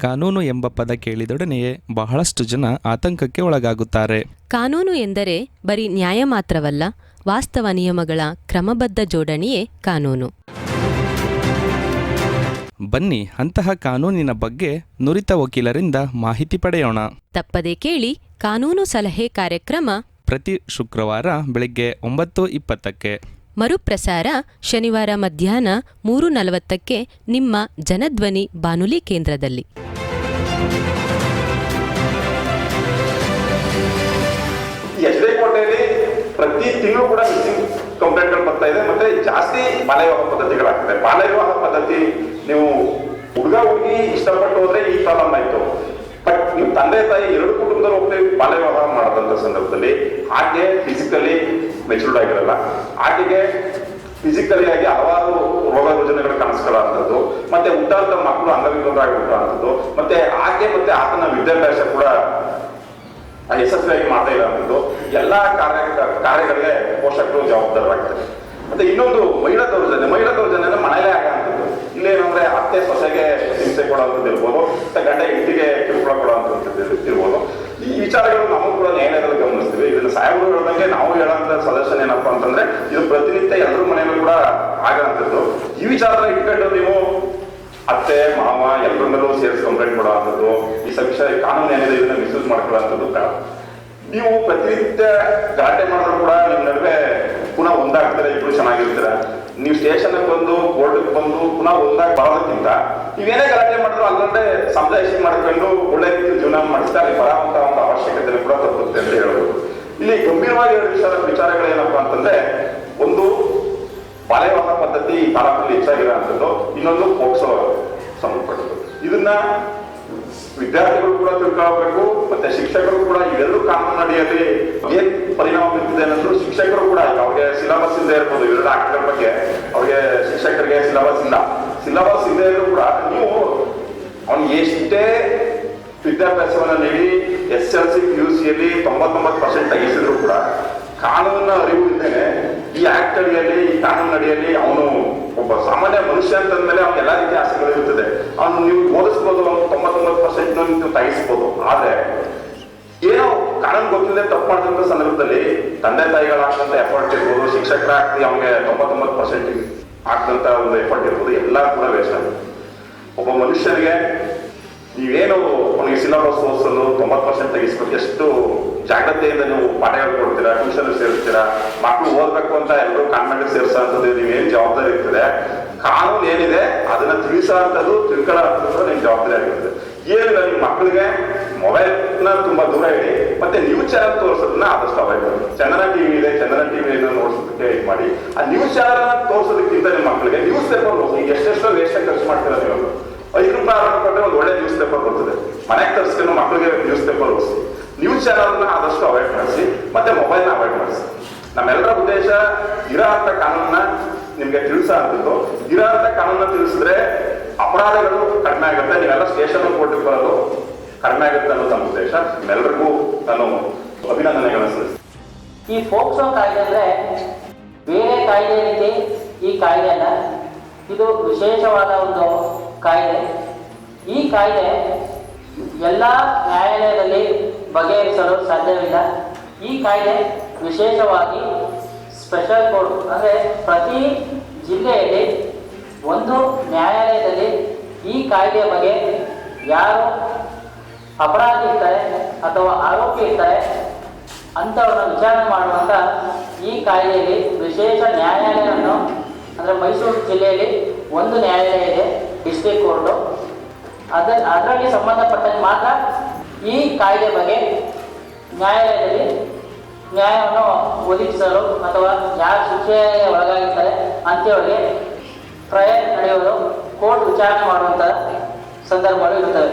ಕಾನೂನು ಎಂಬ ಪದ ಕೇಳಿದೊಡನೆಯೇ ಬಹಳಷ್ಟು ಜನ ಆತಂಕಕ್ಕೆ ಒಳಗಾಗುತ್ತಾರೆ. ಕಾನೂನು ಎಂದರೆ ಬರೀ ನ್ಯಾಯ ಮಾತ್ರವಲ್ಲ ವಾಸ್ತವ ನಿಯಮಗಳ ಕ್ರಮಬದ್ಧ ಜೋಡಣೆಯೇ ಕಾನೂನು. ಬನ್ನಿ ಅಂತಹ ಕಾನೂನಿನ ಬಗ್ಗೆ ನುರಿತ ವಕೀಲರಿಂದ ಮಾಹಿತಿ ಪಡೆಯೋಣ. ತಪ್ಪದೆ ಕೇಳಿ ಕಾನೂನು ಸಲಹೆ ಕಾರ್ಯಕ್ರಮ ಪ್ರತಿ ಶುಕ್ರವಾರ ಬೆಳಗ್ಗೆ ಒಂಬತ್ತು ಇಪ್ಪತ್ತಕ್ಕೆ. ಮರುಪ್ರಸಾರ ಶನಿವಾರ ಮಧ್ಯಾಹ್ನ ಮೂರು ನಲವತ್ತಕ್ಕೆ ನಿಮ್ಮ ಜನಧ್ವನಿ ಬಾನುಲಿ ಕೇಂದ್ರದಲ್ಲಿ. ಎಚ್ ಡಿ ಕೋಟೆಯಲ್ಲಿ ಪ್ರತಿ ತಿಂಗಳು ಕೂಡ ಮಿಸ್ಸಿಂಗ್ ಕಂಪ್ಲೇಂಟ್ಗಳು ಬರ್ತಾ ಇದೆ. ಮತ್ತೆ ಜಾಸ್ತಿ ಬಾಲ್ಯ ವಿವಾಹ ಪದ್ಧತಿಗಳಾಗ್ತದೆ. ಬಾಲ್ಯ ವಿವಾಹ ಪದ್ಧತಿ, ನೀವು ಹುಡುಗ ಹುಡುಗಿ ಇಷ್ಟಪಟ್ಟು ಹೋದ್ರೆ ಈ ಪ್ರಾಬ್ಲಮ್ ಆಯ್ತು. ಬಟ್ ನೀವು ತಂದೆ ತಾಯಿ ಎರಡು ಕುಟುಂಬದಲ್ಲಿ ಹೋಗ್ತೇವೆ ಬಾಲ್ಯ ಮಾಡದಂತ ಸಂದರ್ಭದಲ್ಲಿ ಆಕೆ ಫಿಸಿಕಲಿ ಮೆಚೂರ್ಡ್ ಆಗಿರಲ್ಲ. ಆಕೆಗೆ ಫಿಸಿಕಲಿ ಆಗಿ ಹಲವಾರು ರೋಗ ರುಜಿನಗಳು ಕಾಣಿಸ್ಕೊಳ್ಳುವಂಥದ್ದು. ಮತ್ತೆ ಹುಟ್ಟಾಂತ ಮಕ್ಕಳು ಅಂಗವಿಕಲರಾಗಿ ಹುಟ್ಟುವಂಥದ್ದು ಮತ್ತೆ ಆಕೆ ಮತ್ತೆ ಆತನ ವಿದ್ಯಾಭ್ಯಾಸ ಕೂಡ ಯಶಸ್ವಿಯಾಗಿ ಮಾಡ್ತಾ ಇರೋದು ಎಲ್ಲಾ ಕಾರ್ಯ ಕಾರ್ಯಗಳಿಗೆ ಪೋಷಕರು ಜವಾಬ್ದಾರರಾಗ್ತಾರೆ. ಮತ್ತೆ ಇನ್ನೊಂದು ಮಹಿಳಾ ದೌರ್ಜನ್ಯ. ಮಹಿಳಾ ದೌರ್ಜನ್ಯ ಅಂದ್ರೆ ಮನೇಲೇ ಆಗುವಂಥದ್ದು ಇಲ್ಲೇನಂದ್ರೆ ಅತ್ತೆ ಸೊಸೆಗೆ ಹಿಂಸೆ ಕೊಡುವಂಥದ್ದು ಇರ್ಬೋದು. ಮತ್ತೆ ಗಂಡ ಹೆಂಡತಿಗೆ ಕಿರುಕುಳ ಕೊಡುವಂಥದ್ದು ಇರ್ಬೋದು. ಈ ವಿಚಾರಗಳು ನಾವು ಕೂಡ ನ್ಯಾಯಾಲಯದಲ್ಲಿ ಗಮನಿಸ್ತೀವಿ. ಇದನ್ನು ಸಾಹೇಬರು ಹೇಳಿದಂಗೆ ನಾವು ಹೇಳೋಂಥ ಸದಸ್ಯನ ಏನಪ್ಪಾ ಅಂತಂದ್ರೆ, ಇದು ಪ್ರತಿನಿತ್ಯ ಎಲ್ಲರ ಆಗುವಂಥದ್ದು ಈ ವಿಚಾರದಲ್ಲಿ ಇಟ್ಕೊಂಡು ನೀವು ಅತ್ತೆ, ಮಾವ ಎಲ್ಲರ ಮೇಲೂ ಸೇರಿಸಿ ಕಂಪ್ಲೇಂಟ್ ಕೊಡುವಂಥದ್ದು ಈ ಸವಿಷ ಕಾನೂನು ಏನಿದೆ ಇದನ್ನ ಮಿಸ್ಯೂಸ್ ಮಾಡ್ಕೊಳ್ಳುವಂಥದ್ದು ಬೇಡ. ನೀವು ಪ್ರತಿನಿತ್ಯ ಗಲಾಟೆ ಮಾಡಿದ್ರು ಕೂಡ ನಿಮ್ಮ ನಡುವೆ ಪುನಃ ಒಂದಾಗ್ತಾರೆ, ಇಬ್ರು ಚೆನ್ನಾಗಿರ್ತೀರ? ನೀವು ಸ್ಟೇಷನ್ ಬಂದು ಕೋರ್ಟ್ಗೆ ಬಂದು ಪುನಃ ಒಂದಾಗಿ ಬರೋದಕ್ಕಿಂತ ನೀವೇನೇ ಗಲಾಟೆ ಮಾಡಿದ್ರು ಅಲ್ಲಂದ್ರೆ ಸಮಜಾಯಿಷಿ ಮಾಡ್ಕೊಂಡು ಒಳ್ಳೆ ರೀತಿ ಜೀವನ ಮಾಡಿಸ್ತಾ ಅಲ್ಲಿ ಒಂದು ಅವಶ್ಯಕತೆ ಕೂಡ ತಪ್ಪುತ್ತೆ ಅಂತ ಹೇಳ್ಬೋದು. ಇಲ್ಲಿ ಗಂಭೀರವಾಗಿ ವಿಚಾರ ವಿಚಾರಗಳೇನಪ್ಪಾ ಅಂತಂದ್ರೆ, ಒಂದು ವಿವಾಹ ಪದ್ಧತಿ ಈ ತಾಲೂಕಲ್ಲಿ ಹೆಚ್ಚಾಗಿರೋಂಥದ್ದು ಇನ್ನೊಂದು ಪೋಕ್ಸೋ ಸಂಬಂಧಪಟ್ಟದ್ದು. ಇದನ್ನ ವಿದ್ಯಾರ್ಥಿಗಳು ಕೂಡ ತಿಳ್ಕೊಳ್ಬೇಕು, ಮತ್ತೆ ಶಿಕ್ಷಕರು ಕೂಡ ಇವೆಲ್ಲರೂ ಕಾನೂನು ಅಡಿಯಲ್ಲಿ ಏನ್ ಪರಿಣಾಮ ಬೀರ್ತಿದೆ ಅನ್ನೋದು ಶಿಕ್ಷಕರು ಕೂಡ ಅವ್ರಿಗೆ ಸಿಲೆಬಸ್ ಇಂದ ಇರ್ಬೋದು ಇವೆರಡು ಆಕ್ಟ್ಗಳ ಬಗ್ಗೆ ಅವ್ರಿಗೆ ಶಿಕ್ಷಕರಿಗೆ ಸಿಲೆಬಸ್ ಇಲ್ಲ. ಸಿಲೆಬಸ್ ಇಲ್ಲದೆ ಇದ್ರು ಕೂಡ ನೀವು ಅವ್ನಿಗೆ ಎಷ್ಟೇ ವಿದ್ಯಾಭ್ಯಾಸವನ್ನ ನೀಡಿ, S L C, P U ಸಿಯಲ್ಲಿ ತೊಂಬತ್ತೊಂಬತ್ತು ಪರ್ಸೆಂಟ್ ತೆಗೆಸಿದ್ರು ಕೂಡ ಕಾನೂನಿನ ಅರಿವು ಇದ್ದೇನೆ ಈ ಆಕ್ಟ್ ಅಡಿಯಲ್ಲಿ ಈ ಕಾನೂನು ಅಡಿಯಲ್ಲಿ ಅವನು ಒಬ್ಬ ಸಾಮಾನ್ಯ ಮನುಷ್ಯ ಅಂತಂದ್ಮೇಲೆ ಅವ್ನಿಗೆ ಎಲ್ಲಾ ರೀತಿಯ ಆಸೆಗಳು ಇರ್ತದೆ. ಅವನು ನೀವು ಓದಿಸ್ಬೋದು, ಅವ್ನು ತೊಂಬತ್ತೊಂಬತ್ತು ಪರ್ಸೆಂಟ್ ನೀವು ತಗಿಸ್ಬೋದು ಆದ್ರೆ, ಏನೋ ಕಾನೂನು ಗೊತ್ತಿಲ್ಲದೆ ತಪ್ಪು ಮಾಡಿದಂತ ಸಂದರ್ಭದಲ್ಲಿ ತಂದೆ ತಾಯಿಗಳಾಗ್ತಂತ ಎಫರ್ಟ್ ಇರ್ಬೋದು ಶಿಕ್ಷಕರಾಗ್ತಿ ಅವ್ನಿಗೆ ತೊಂಬತ್ತೊಂಬತ್ತು ಪರ್ಸೆಂಟ್ ಆಗ್ತಂತ ಒಂದು ಎಫರ್ಟ್ ಇರ್ಬೋದು, ಎಲ್ಲ ಕೂಡ ವೇಸ್ಟ್ ಆಗುತ್ತೆ. ಒಬ್ಬ ಮನುಷ್ಯನಿಗೆ ನೀವೇನು ಅವನಿಗೆ ಸಿಲಬಸ್ ಓದಿಸಲು ತೊಂಬತ್ತು ಪರ್ಸೆಂಟ್ ತೆಗಿಸ್ಬೇಕು ಎಷ್ಟು ಜಾಗ್ರತೆಯಿಂದ ನೀವು ಪಾಠ ಹೇಳ್ಕೊಡ್ತೀರಾ ಟ್ಯೂಷನ್ ಸೇರಿಸ್ತೀರಾ ಮಕ್ಕಳು ಓದ್ಬೇಕು ಅಂತ ಎಲ್ಲರೂ ಕಾನ್ವೆಂಟ್ ಸೇರಿಸೋಂಥದ್ದು ಏನ್ ಜವಾಬ್ದಾರಿ ಇರ್ತದೆ. ಕಾನೂನು ಏನಿದೆ, ಅದನ್ನ ತಿಳಿಸೋಂಥದ್ದು ತಿಳ್ಕೊಳ್ಳೋ ನಿಮ್ ಜವಾಬ್ದಾರಿ ಆಗಿರ್ತದೆ ಏನಿಲ್ಲ, ನಿಮ್ಮ ಮಕ್ಕಳಿಗೆ ಮೊಬೈಲ್ನ ತುಂಬಾ ದೂರ ಇಡಿ, ಮತ್ತೆ ನ್ಯೂಸ್ ಚಾನಲ್ ತೋರಿಸೋದನ್ನ ಆದಷ್ಟು ಅವಾಯ್ಡ್ ಮಾಡಿ. ಚಂದನ ಟಿವಿ ಇದೆ, ಚಂದನ ಟಿವಿಯನ್ನು ನೋಡ್ಸೋದಕ್ಕೆ ಇದು ಮಾಡಿ. ಆ ನ್ಯೂಸ್ ಚಾನಲ್ ತೋರಿಸೋದಕ್ಕಿಂತ ನಿಮ್ಮ ಮಕ್ಕಳಿಗೆ ನ್ಯೂಸ್ ಪೇಪರ್ ಹೋಗಿ ಎಷ್ಟೆಷ್ಟೋ ವೇಸ್ಟ್ ಖರ್ಚು ಮಾಡ್ತೀರಾ ನೀವು. ಐದು ರೂಪಾಯಿ ಕೊಟ್ಟರೆ ಒಂದು ಒಳ್ಳೆ ನ್ಯೂಸ್ ಪೇಪರ್ ಬರ್ತದೆ. ಮನೆಗೆ ತರಿಸ್ಕೊಂಡು ಮಕ್ಕಳಿಗೆ ನ್ಯೂಸ್ ಪೇಪರ್ ಓದಿಸಿ. ನ್ಯೂಸ್ ಚಾನಲ್ನ ಆದಷ್ಟು ಅವಾಯ್ಡ್ ಮಾಡಿಸಿ, ಮತ್ತೆ ಮೊಬೈಲ್ನ ಅವಾಯ್ಡ್ ಮಾಡಿಸಿ. ನಮ್ಮೆಲ್ಲರ ಉದ್ದೇಶ ಇರೋ ಅಂತ ಕಾನೂನನ್ನ ನಿಮ್ಗೆ ತಿಳಿಸ ಅಂಥದ್ದು ಇರೋ ಅಂತ ಕಾನೂನನ್ನ ತಿಳಿಸಿದ್ರೆ ಅಪರಾಧಗಳು ಕಡಿಮೆ ಆಗುತ್ತೆ. ನೀವೆಲ್ಲ ಸ್ಟೇಷನ್ ಕೋರ್ಟಿಗೆ ಬರೋದು ಕಡಿಮೆ ಆಗುತ್ತೆ ಅನ್ನೋ ನಮ್ಮ ಉದ್ದೇಶ. ನಿಮ್ಮೆಲ್ಲರಿಗೂ ನಾನು ಅಭಿನಂದನೆಗಳನ್ನು ಸಲ್ಲಿಸ್ತೀನಿ. ಈ ಫೋಕ್ಸೋ ಕಾಯ್ದೆ ಅಂದ್ರೆ ಬೇರೆ ಕಾಯ್ದೆ ರೀತಿ ಈ ಕಾಯ್ದೆ ಅಲ್ಲ. ಇದು ವಿಶೇಷವಾದ ಒಂದು ಕಾಯ್ದೆ. ಈ ಕಾಯ್ದೆ ಎಲ್ಲ ನ್ಯಾಯಾಲಯದಲ್ಲಿ ಬಗೆಹರಿಸಲು ಸಾಧ್ಯವಿಲ್ಲ. ಈ ಕಾಯ್ದೆ ವಿಶೇಷವಾಗಿ ಸ್ಪೆಷಲ್ ಕೋರ್ಟ್ ಅಂದರೆ ಪ್ರತಿ ಜಿಲ್ಲೆಯಲ್ಲಿ ಒಂದು ನ್ಯಾಯಾಲಯದಲ್ಲಿ ಈ ಕಾಯ್ದೆಯ ಬಗ್ಗೆ ಯಾರು ಅಪರಾಧಿ ಇರ್ತಾರೆ ಅಥವಾ ಆರೋಪಿ ಇರ್ತಾರೆ ಅಂಥವ್ರನ್ನ ವಿಚಾರಣೆ ಮಾಡುವಂಥ ಈ ಕಾಯ್ದೆಯಲ್ಲಿ ವಿಶೇಷ ನ್ಯಾಯಾಲಯವನ್ನು ಅಂದರೆ ಮೈಸೂರು ಜಿಲ್ಲೆಯಲ್ಲಿ ಒಂದು ನ್ಯಾಯಾಲಯ ಇದೆ ಡಿಸ್ಟ್ರಿಕ್ಟ್ ಕೋರ್ಟು ಅದ ಅದರಲ್ಲಿ ಸಂಬಂಧಪಟ್ಟಂತೆ ಮಾತ್ರ ಈ ಕಾಯ್ದೆ ಬಗ್ಗೆ ನ್ಯಾಯಾಲಯದಲ್ಲಿ ನ್ಯಾಯವನ್ನು ಒದಗಿಸಲು ಅಥವಾ ಯಾರು ಶಿಕ್ಷೆಗೆ ಒಳಗಾಗಿರ್ತಾರೆ ಅಂತೇಳಿ ಟ್ರಯಲ್ ನಡೆಯುವುದು ಕೋರ್ಟ್ ವಿಚಾರಣೆ ಮಾಡುವಂತಹ ಸಂದರ್ಭಗಳು ಇರ್ತವೆ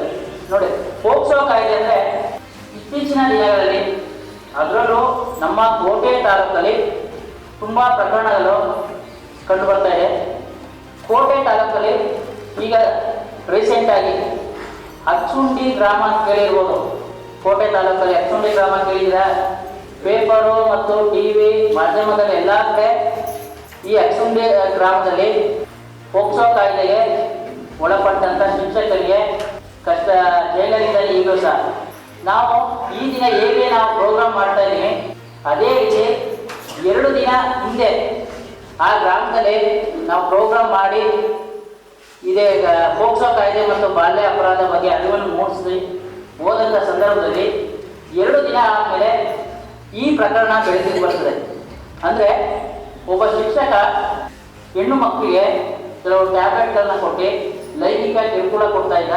ನೋಡಿ ಪೋಕ್ಸೋ ಕಾಯ್ದೆ ಅಂದರೆ ಇತ್ತೀಚಿನ ದಿನಗಳಲ್ಲಿ ಅದರಲ್ಲೂ ನಮ್ಮ ಕೋಟೆ ತಾಲೂಕಲ್ಲಿ ತುಂಬ ಪ್ರಕರಣಗಳು ಕಂಡು ಬರ್ತಾ ಇದೆ. ಕೋಟೆ ತಾಲೂಕಲ್ಲಿ ಈಗ ರೀಸೆಂಟಾಗಿ ಅಚ್ಚುಂಡಿ ಗ್ರಾಮ ಅಂತ ಕೇಳಿರ್ಬೋದು. ಕೋಟೆ ತಾಲೂಕಲ್ಲಿ ಅಚ್ಚುಂಡಿ ಗ್ರಾಮ ಕೇಳಿದ್ರೆ, ಪೇಪರು ಮತ್ತು ಟಿ ವಿ, ಮಾಧ್ಯಮದಲ್ಲಿ ಎಲ್ಲ ಕಡೆ ಈ ಅಚ್ಚುಂಡಿ ಗ್ರಾಮದಲ್ಲಿ ಪೋಕ್ಸೋ ಕಾಯ್ದೆಗೆ ಒಳಪಟ್ಟಂತ ಶಿಕ್ಷಕರಿಗೆ ಕಷ್ಟ ಜೈಲಲ್ಲಿದ್ದಾರೆ ಈಗಲೂ ಸಹ. ನಾವು ಈ ದಿನ ಹೇಗೆ ನಾವು ಪ್ರೋಗ್ರಾಮ್ ಮಾಡ್ತಾ ಇದ್ದೀವಿ, ಅದೇ ರೀತಿ ಎರಡು ದಿನ ಹಿಂದೆ ಆ ಗ್ರಾಮದಲ್ಲಿ ನಾವು ಪ್ರೋಗ್ರಾಮ್ ಮಾಡಿ ಇದೇ ಪೋಕ್ಸೋ ಕಾಯ್ದೆ ಮತ್ತು ಬಾಲ್ಯ ಅಪರಾಧ ಬಗ್ಗೆ ಅರಿವನ್ನು ಮೂಡಿಸಿ ಹೋದಂಥ ಸಂದರ್ಭದಲ್ಲಿ ಎರಡು ದಿನ ಆದಮೇಲೆ ಈ ಪ್ರಕರಣ ಬೆಳೆಸಿ ಬರ್ತದೆ. ಅಂದರೆ ಒಬ್ಬ ಶಿಕ್ಷಕ ಹೆಣ್ಣು ಮಕ್ಕಳಿಗೆ ಕೆಲವು ಟ್ಯಾಬ್ಲೆಟ್ಗಳನ್ನ ಕೊಟ್ಟು ಲೈಂಗಿಕ ಕಿರುಕುಳ ಕೊಡ್ತಾ ಇದ್ದ.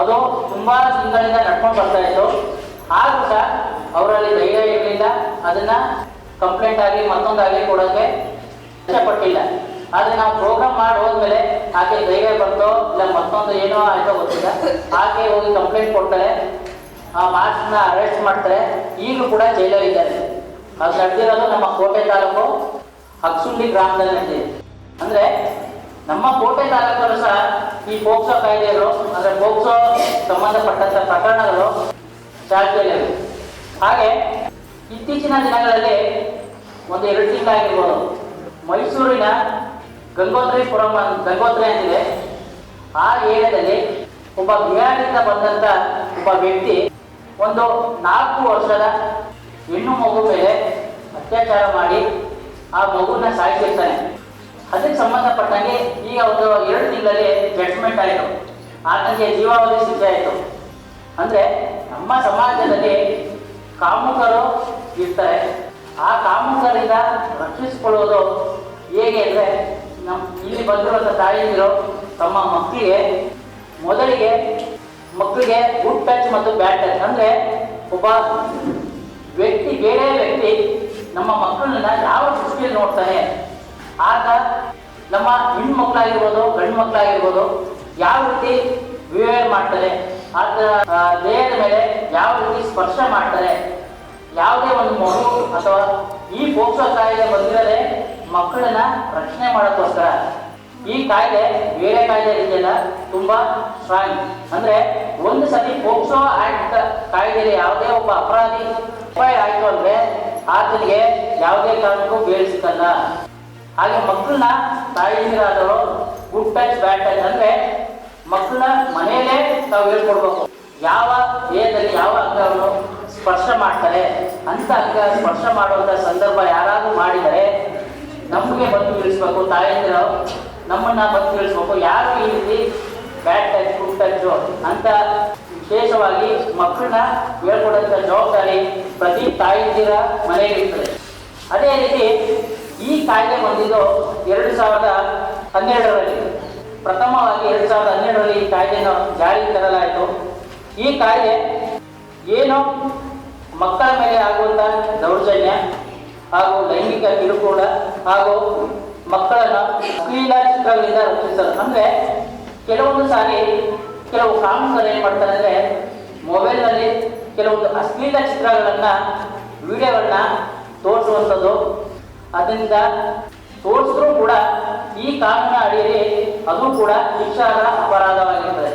ಅದು ತುಂಬ ತಿಂಗಳಿಂದ ನಡ್ಕೊಂಡು ಬರ್ತಾ ಇತ್ತು. ಆದರೂ ಸಹ ಅವರಲ್ಲಿ ಧೈರ್ಯ ಇರಲಿಲ್ಲ. ಅದನ್ನ ಕಂಪ್ಲೇಂಟ್ ಆಗಿ ಮತ್ತೊಂದಾಗಲಿ ಕೊಡೋಕ್ಕೆ ಇಷ್ಟಪಟ್ಟಿಲ್ಲ ಆದ್ರೆ ನಾವು ಪ್ರೋಗ್ರಾಮ್ ಮಾಡಿ ಹೋದ್ಮೇಲೆ ಆಕೆ ಧೈರ್ಯ ಬಂತೋ ಇಲ್ಲ ಮತ್ತೊಂದು ಏನೋ ಆಯ್ತೋ ಗೊತ್ತಿಲ್ಲ. ಆಕೆ ಹೋಗಿ ಕಂಪ್ಲೇಂಟ್ ಕೊಡ್ತಾರೆ ಆ ಮಾರ್ಕ್ಸ್ನ ಅರೆಸ್ಟ್ ಮಾಡ್ತಾರೆ ಈಗಲೂ ಕೂಡ ಜೈಲಲ್ಲಿದ್ದಾರೆ ಅದು ನಡೆದಿರೋದು ನಮ್ಮ ಕೋಟೆ ತಾಲೂಕು ಹಕ್ಸುಂಡಿ ಗ್ರಾಮದಲ್ಲಿ ನಡೆದಿದೆ ಅಂದ್ರೆ ನಮ್ಮ ಕೋಟೆ ತಾಲೂಕಲ್ಲೂ ಸಹ ಈ ಪೋಕ್ಸೋ ಕಾಯ್ದೆಗಳು, ಅಂದ್ರೆ ಪೋಕ್ಸೋ ಸಂಬಂಧಪಟ್ಟಂತ ಪ್ರಕರಣಗಳು ಚಾಲ್ತಿಯಲ್ಲಿವೆ ಹಾಗೆ ಇತ್ತೀಚಿನ ದಿನಗಳಲ್ಲಿ ಒಂದು ಎರಡು ತಿಂಗಳಾಗಿರ್ಬೋದು ಮೈಸೂರಿನ ಗಂಗೋತ್ರಿಪುರಂ ಗಂಗೋತ್ರಿ ಅಂತಿದೆ. ಆ ಏರಿಯಾದಲ್ಲಿ ಒಬ್ಬ ಬಿಹಾರದಿಂದ ಬಂದಂತ ಒಬ್ಬ ವ್ಯಕ್ತಿ ಒಂದು ನಾಲ್ಕು ವರ್ಷದ ಹೆಣ್ಣು ಮಗು ಮೇಲೆ ಅತ್ಯಾಚಾರ ಮಾಡಿ ಆ ಮಗುನ ಸಾಯಿಸಿರ್ತಾನೆ. ಅದಕ್ಕೆ ಸಂಬಂಧಪಟ್ಟಂಗೆ ಈಗ ಒಂದು ಎರಡು ತಿಂಗಳಲ್ಲಿ ಜಡ್ಜ್ಮೆಂಟ್ ಆಯಿತು. ಆತನಿಗೆ ಜೀವಾವಧಿ ಶಿಕ್ಷೆ ಆಯಿತು. ಅಂದ್ರೆ ನಮ್ಮ ಸಮಾಜದಲ್ಲಿ ಕಾಮುಕರು ಇರ್ತಾರೆ. ಆ ಕಾಮುಕರಿಂದ ರಕ್ಷಿಸಿಕೊಳ್ಳುವುದು ಹೇಗೆ ಅಂದ್ರೆ ನಮ್ ಇಲ್ಲಿ ಬಂದಿರುವಂಥ ತಾಯಿಯರು ತಮ್ಮ ಮಕ್ಕಳಿಗೆ ಮೊದಲಿಗೆ ಮಕ್ಕಳಿಗೆ ಗುಡ್ ಪ್ಯಾಚ್ ಮತ್ತು ಬ್ಯಾಡ್ ಟಚ್ ಅಂದ್ರೆ ಒಬ್ಬ ವ್ಯಕ್ತಿ, ಬೇರೆ ವ್ಯಕ್ತಿ ನಮ್ಮ ಮಕ್ಕಳನ್ನ ಯಾವ ದೃಷ್ಟಿಯಲ್ಲಿ ನೋಡ್ತಾನೆ? ಆತ ನಮ್ಮ ಹೆಣ್ಣು ಮಕ್ಕಳಾಗಿರ್ಬೋದು ಗಂಡು ಮಕ್ಕಳಾಗಿರ್ಬೋದು ಯಾವ ರೀತಿ ವಿವೇರ್ ಮಾಡ್ತಾರೆ? ಆತ ದೇಹದ ಮೇಲೆ ಯಾವ ರೀತಿ ಸ್ಪರ್ಶ ಮಾಡ್ತಾರೆ? ಯಾವುದೇ ಒಂದು ಮಗು ಅಥವಾ ಈ ಪೋಕ್ಸೋ ಕಾಯಿಲೆ ಬಂದಿರದೆ ಮಕ್ಕಳನ್ನ ರಕ್ಷಣೆ ಮಾಡೋಕ್ಕೋಸ್ಕರ, ಈ ಕಾಯ್ದೆ ಬೇರೆ ಕಾಯ್ದೆ ಇದೆಯಲ್ಲ ತುಂಬಾ ಸ್ಟ್ರಾಂಗ್ ಅಂದ್ರೆ ಒಂದು ಸತಿ ಪೋಕ್ಸೋ ಆಕ್ಟ್ ಕಾಯಿಲೆ ಯಾವುದೇ ಒಬ್ಬ ಅಪರಾಧಿ ಉಪಾಯ ಆಯ್ತು ಅಂದ್ರೆ ಆತನಿಗೆ ಯಾವುದೇ ಕಾರಣಕ್ಕೂ ಬೇಲ್ ಹಾಗೆ ಮಕ್ಕಳನ್ನ ತಾಯಿಯರಾದವರು ಗುಡ್ ಟಚ್ ಬ್ಯಾಡ್ ಟಚ್ ಅಂದ್ರೆ ಮಕ್ಕಳನ್ನ ಮನೆಯಲ್ಲೇ ತಾವು ಹೇಳ್ಕೊಡ್ಬೇಕು. ಯಾವ ದೇಹದಲ್ಲಿ ಯಾವ ಅಂಗವನ್ನು ಸ್ಪರ್ಶ ಮಾಡ್ತಾರೆ ಅಂತ ಅಂಗ ಸ್ಪರ್ಶ ಮಾಡುವಂತ ಸಂದರ್ಭ ಯಾರಾದ್ರೂ ಮಾಡಿದರೆ ನಮಗೆ ಬಂದು ತಿಳಿಸ್ಬೇಕು. ತಾಯಂದಿರು, ನಮ್ಮನ್ನ ಬಂದು ತಿಳಿಸ್ಬೇಕು. ಯಾರು ಈ ರೀತಿ ಬ್ಯಾಡ್ ಟಚ್ ಗುಡ್ ಟಚ್ ಅಂತ ವಿಶೇಷವಾಗಿ ಮಕ್ಕಳನ್ನ ಹೇಳ್ಕೊಡುವಂತ ಜವಾಬ್ದಾರಿ ಪ್ರತಿ ತಾಯಂದಿರ ಮನೆಯಲ್ಲಿ ಇರ್ತದೆ. ಅದೇ ರೀತಿ ಈ ಕಾಯ್ದೆ ಬಂದಿದ್ದು ಎರಡು ಸಾವಿರದ ಹನ್ನೆರಡರಲ್ಲಿ. ಪ್ರಥಮವಾಗಿ ಎರಡು ಸಾವಿರದ ಹನ್ನೆರಡರಲ್ಲಿ ಈ ಕಾಯ್ದೆಯನ್ನು ಜಾರಿಗೆ ತರಲಾಯಿತು. ಈ ಕಾಯ್ದೆ ಏನು ಮಕ್ಕಳ ಮೇಲೆ ಆಗುವಂತ ದೌರ್ಜನ್ಯ ಹಾಗೂ ಲೈಂಗಿಕ ಕಿರುಕುಳ ಹಾಗೂ ಮಕ್ಕಳನ್ನು ಅಶ್ಲೀಲ ಚಿತ್ರಗಳಿಂದ ರಕ್ಷಿಸಲು. ಅಂದ್ರೆ ಕೆಲವೊಂದು ಸಾರಿ ಕೆಲವು ಕಾನೂನುಗಳು ಏನ್ ಮಾಡ್ತಾರೆ ಅಂದ್ರೆ ಮೊಬೈಲ್ನಲ್ಲಿ ಕೆಲವೊಂದು ಅಶ್ಲೀಲ ಚಿತ್ರಗಳನ್ನ, ವಿಡಿಯೋಗಳನ್ನ ತೋರಿಸುವಂಥದ್ದು. ಅದರಿಂದ ತೋರಿಸಿದ್ರು ಕೂಡ ಈ ಕಾನೂನಿನ ಅಡಿಯಲ್ಲಿ ಅದು ಕೂಡ ಶಿಕ್ಷಾರ್ಹ ಅಪರಾಧವಾಗಿರ್ತದೆ.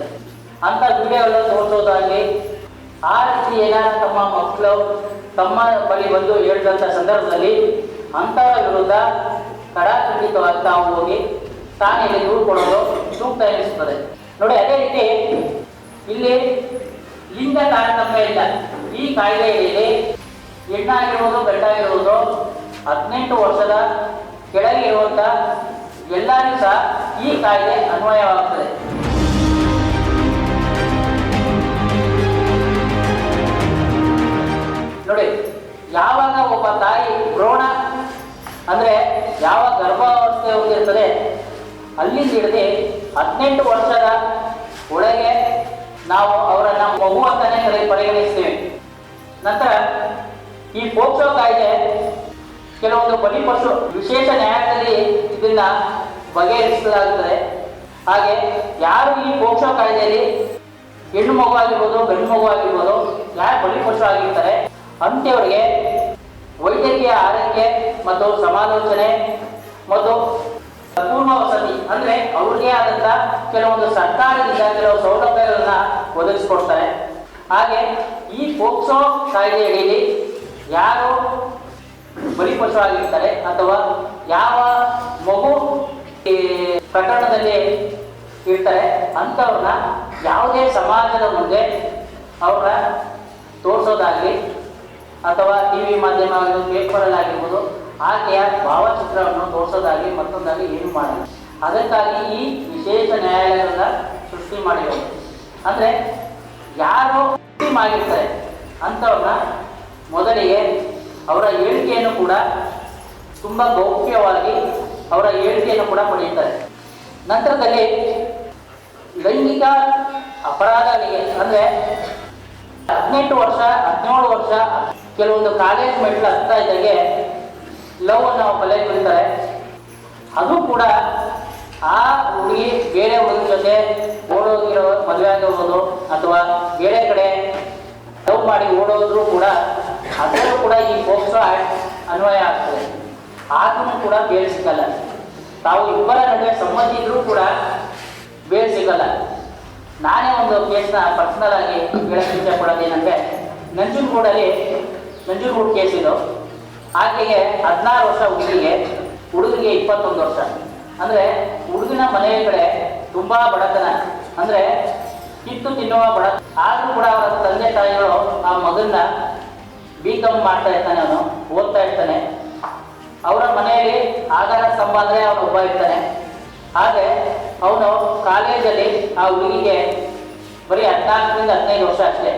ಅಂತ ವಿಡಿಯೋಗಳನ್ನು ತೋರಿಸೋದಾಗಲಿ ಆ ರೀತಿ ತಮ್ಮ ಮಕ್ಕಳು ತಮ್ಮ ಬಳಿ ಬಂದು ಹೇಳಿದಂಥ ಸಂದರ್ಭದಲ್ಲಿ ಅಂಥವರ ವಿರುದ್ಧ ಕಡಾಖಂಡಿತವಾಗಿ ತಾವು ಹೋಗಿ ಠಾಣೆಯಲ್ಲಿ ದೂರು ಕೊಡೋದು ಸೂಕ್ತ ಎನಿಸುತ್ತದೆ. ನೋಡಿ, ಅದೇ ರೀತಿ ಇಲ್ಲಿ ಲಿಂಗ ತಾರತಮ್ಯ ಇಲ್ಲ. ಈ ಕಾಯ್ದೆಯಲ್ಲಿ ಹೆಣ್ಣಾಗಿರುವುದು ಗಂಡಾಗಿರುವುದು ಹದಿನೆಂಟು ವರ್ಷದ ಕೆಳಗೆ ಇರುವಂತ ಎಲ್ಲರಿಗೂ ಸಹ ಈ ಕಾಯ್ದೆ ಅನ್ವಯವಾಗುತ್ತದೆ. ನೋಡಿ, ಯಾವಾಗ ಒಬ್ಬ ತಾಯಿ ಭ್ರೂಣ, ಅಂದ್ರೆ ಯಾವ ಗರ್ಭಾವಸ್ಥೆ ಹೊಂದಿರ್ತದೆ ಅಲ್ಲಿ ಹಿಡಿದು ಹದಿನೆಂಟು ವರ್ಷದ ಒಳಗೆ ನಾವು ಅವರನ್ನ ಮಗು ಅಂತಾನೆ ಪರಿಗಣಿಸ್ತೇವೆ. ನಂತರ ಈ ಪೋಕ್ಸೋ ಕಾಯ್ದೆ ಕೆಲವೊಂದು ಬಲಿಪಶು ವಿಶೇಷ ನ್ಯಾಯದಲ್ಲಿ ಇದನ್ನ ಬಗೆಹರಿಸಲಾಗುತ್ತದೆ. ಹಾಗೆ ಯಾರು ಈ ಪೋಕ್ಸೋ ಕಾಯ್ದೆಯಲ್ಲಿ ಹೆಣ್ಣು ಮಗು ಆಗಿರ್ಬೋದು, ಗಂಡು ಮಗು ಆಗಿರ್ಬೋದು, ಯಾರು ಬಲಿಪಶು ಆಗಿರ್ತಾರೆ ಅಂಥವರಿಗೆ ವೈದ್ಯಕೀಯ ಆರೈಕೆ ಮತ್ತು ಸಮಾಲೋಚನೆ ಮತ್ತು ಪೂರ್ಣ ವಸತಿ ಅಂದ್ರೆ ಅವ್ರಿಗೆ ಆದಂತ ಕೆಲವೊಂದು ಸರ್ಕಾರದಿಂದ ಕೆಲವು ಸೌಲಭ್ಯಗಳನ್ನ ಒದಗಿಸ್ಕೊಡ್ತಾರೆ. ಹಾಗೆ ಈ ಪೋಕ್ಸೋ ಕಾಯ್ದೆಯಡಿಯಲ್ಲಿ ಯಾರು ಬಲಿಪಶುವಾಗಿರ್ತಾರೆ ಅಥವಾ ಯಾವ ಮಗು ಪ್ರಕರಣದಲ್ಲಿ ಇರ್ತಾರೆ ಅಂಥವ್ರನ್ನ ಯಾವುದೇ ಸಮಾಜದ ಮುಂದೆ ಅವ್ರನ್ನ ತೋರಿಸೋದಾಗಲಿ ಅಥವಾ ಟಿ ವಿ ಮಾಧ್ಯಮ ಪೇಪರಲ್ಲಾಗಿರ್ಬೋದು ಆಕೆಯ ಭಾವಚಿತ್ರವನ್ನು ತೋರಿಸೋದಾಗಿ ಮತ್ತೊಂದಾಗಿ ಏನು ಮಾಡಿಲ್ಲ. ಅದಕ್ಕಾಗಿ ಈ ವಿಶೇಷ ನ್ಯಾಯಾಲಯಗಳನ್ನ ಸೃಷ್ಟಿ ಮಾಡಿರೋದು. ಅಂದರೆ ಯಾರು ಆಗಿರ್ತಾರೆ, ಅಂಥವ್ರನ್ನ ಮೊದಲಿಗೆ ಅವರ ಹೇಳಿಕೆಯನ್ನು ಕೂಡ ತುಂಬ ಗೌಪ್ಯವಾಗಿ ಅವರ ಹೇಳಿಕೆಯನ್ನು ಕೂಡ ಪಡೆಯುತ್ತಾರೆ. ನಂತರದಲ್ಲಿ ಲೈಂಗಿಕ ಅಪರಾಧಗಳಿಗೆ, ಅಂದರೆ ಹದಿನೆಂಟು ವರ್ಷ, ಹದಿನೇಳು ವರ್ಷ ಕೆಲವೊಂದು ಕಾಲೇಜ್ ಮೆಟ್ಲು ಹತ್ತಾ ಇದ್ದಾಗೆ ಲವ್ ಅನ್ನು ಬಲೆ ಬಿಡ್ತಾರೆ ಅದು ಕೂಡ ಆ ಹುಡುಗಿ ಬೇರೆ ಹುಡುಗಿ ಜೊತೆ ಓಡೋಗಿರೋ ಮದುವೆ ಆಗಿರ್ಬೋದು ಅಥವಾ ಬೇರೆ ಕಡೆ ಲವ್ ಮಾಡಿ ಓಡೋದ್ರು ಕೂಡ ಅದರಲ್ಲೂ ಕೂಡ ಈ ಪೋಕ್ಸೋ ಅನ್ವಯ ಆಗ್ತದೆ. ಆದ್ರೂ ಕೂಡ ಬೇರೆ ಸಿಗಲ್ಲ. ತಾವು ಇಬ್ಬರ ನಡುವೆ ಸಮ್ಮತಿ ಇದ್ರೂ ಕೂಡ ಬೇರೆ ಸಿಗಲ್ಲ. ನಾನೇ ಒಂದು ಕೇಸ್ನ ಪರ್ಸನಲ್ ಆಗಿ ಹೇಳಕ್ಕೆ ಇಚ್ಛೆ ಪಡೋದು ಏನಂದ್ರೆ ನಂಜನಗೂಡಲ್ಲಿ ನಂಜನಗೂಡು ಕೇಸ್ ಇದು ಆಕೆಗೆ ಹದಿನಾರು ವರ್ಷ ಹುಡುಗಿಗೆ ಹುಡುಗಿಗೆ ಇಪ್ಪತ್ತೊಂದು ವರ್ಷ. ಅಂದರೆ ಹುಡುಗಿನ ಮನೆಯ ಕಡೆ ತುಂಬ ಬಡತನ. ಅಂದರೆ ಕಿತ್ತು ತಿನ್ನುವ ಬಡ, ಆದರೂ ಕೂಡ ಅವರ ತಂದೆ ತಾಯಿಗಳು ಆ ಮಗನ್ನ ಬಿ ಕಾಮ್ ಮಾಡ್ತಾ ಇರ್ತಾನೆ ಅವನು, ಓದ್ತಾ ಇರ್ತಾನೆ. ಅವರ ಮನೆಯಲ್ಲಿ ಆಧಾರ ಅಂದ್ರೆ ಅವನು ಒಬ್ಬ ಇರ್ತಾನೆ. ಆದರೆ ಅವನು ಕಾಲೇಜಲ್ಲಿ ಆ ಹುಡುಗಿಗೆ ಬರೀ ಹದಿನಾಲ್ಕರಿಂದ ಹದಿನೈದು ವರ್ಷ ಅಷ್ಟೇ.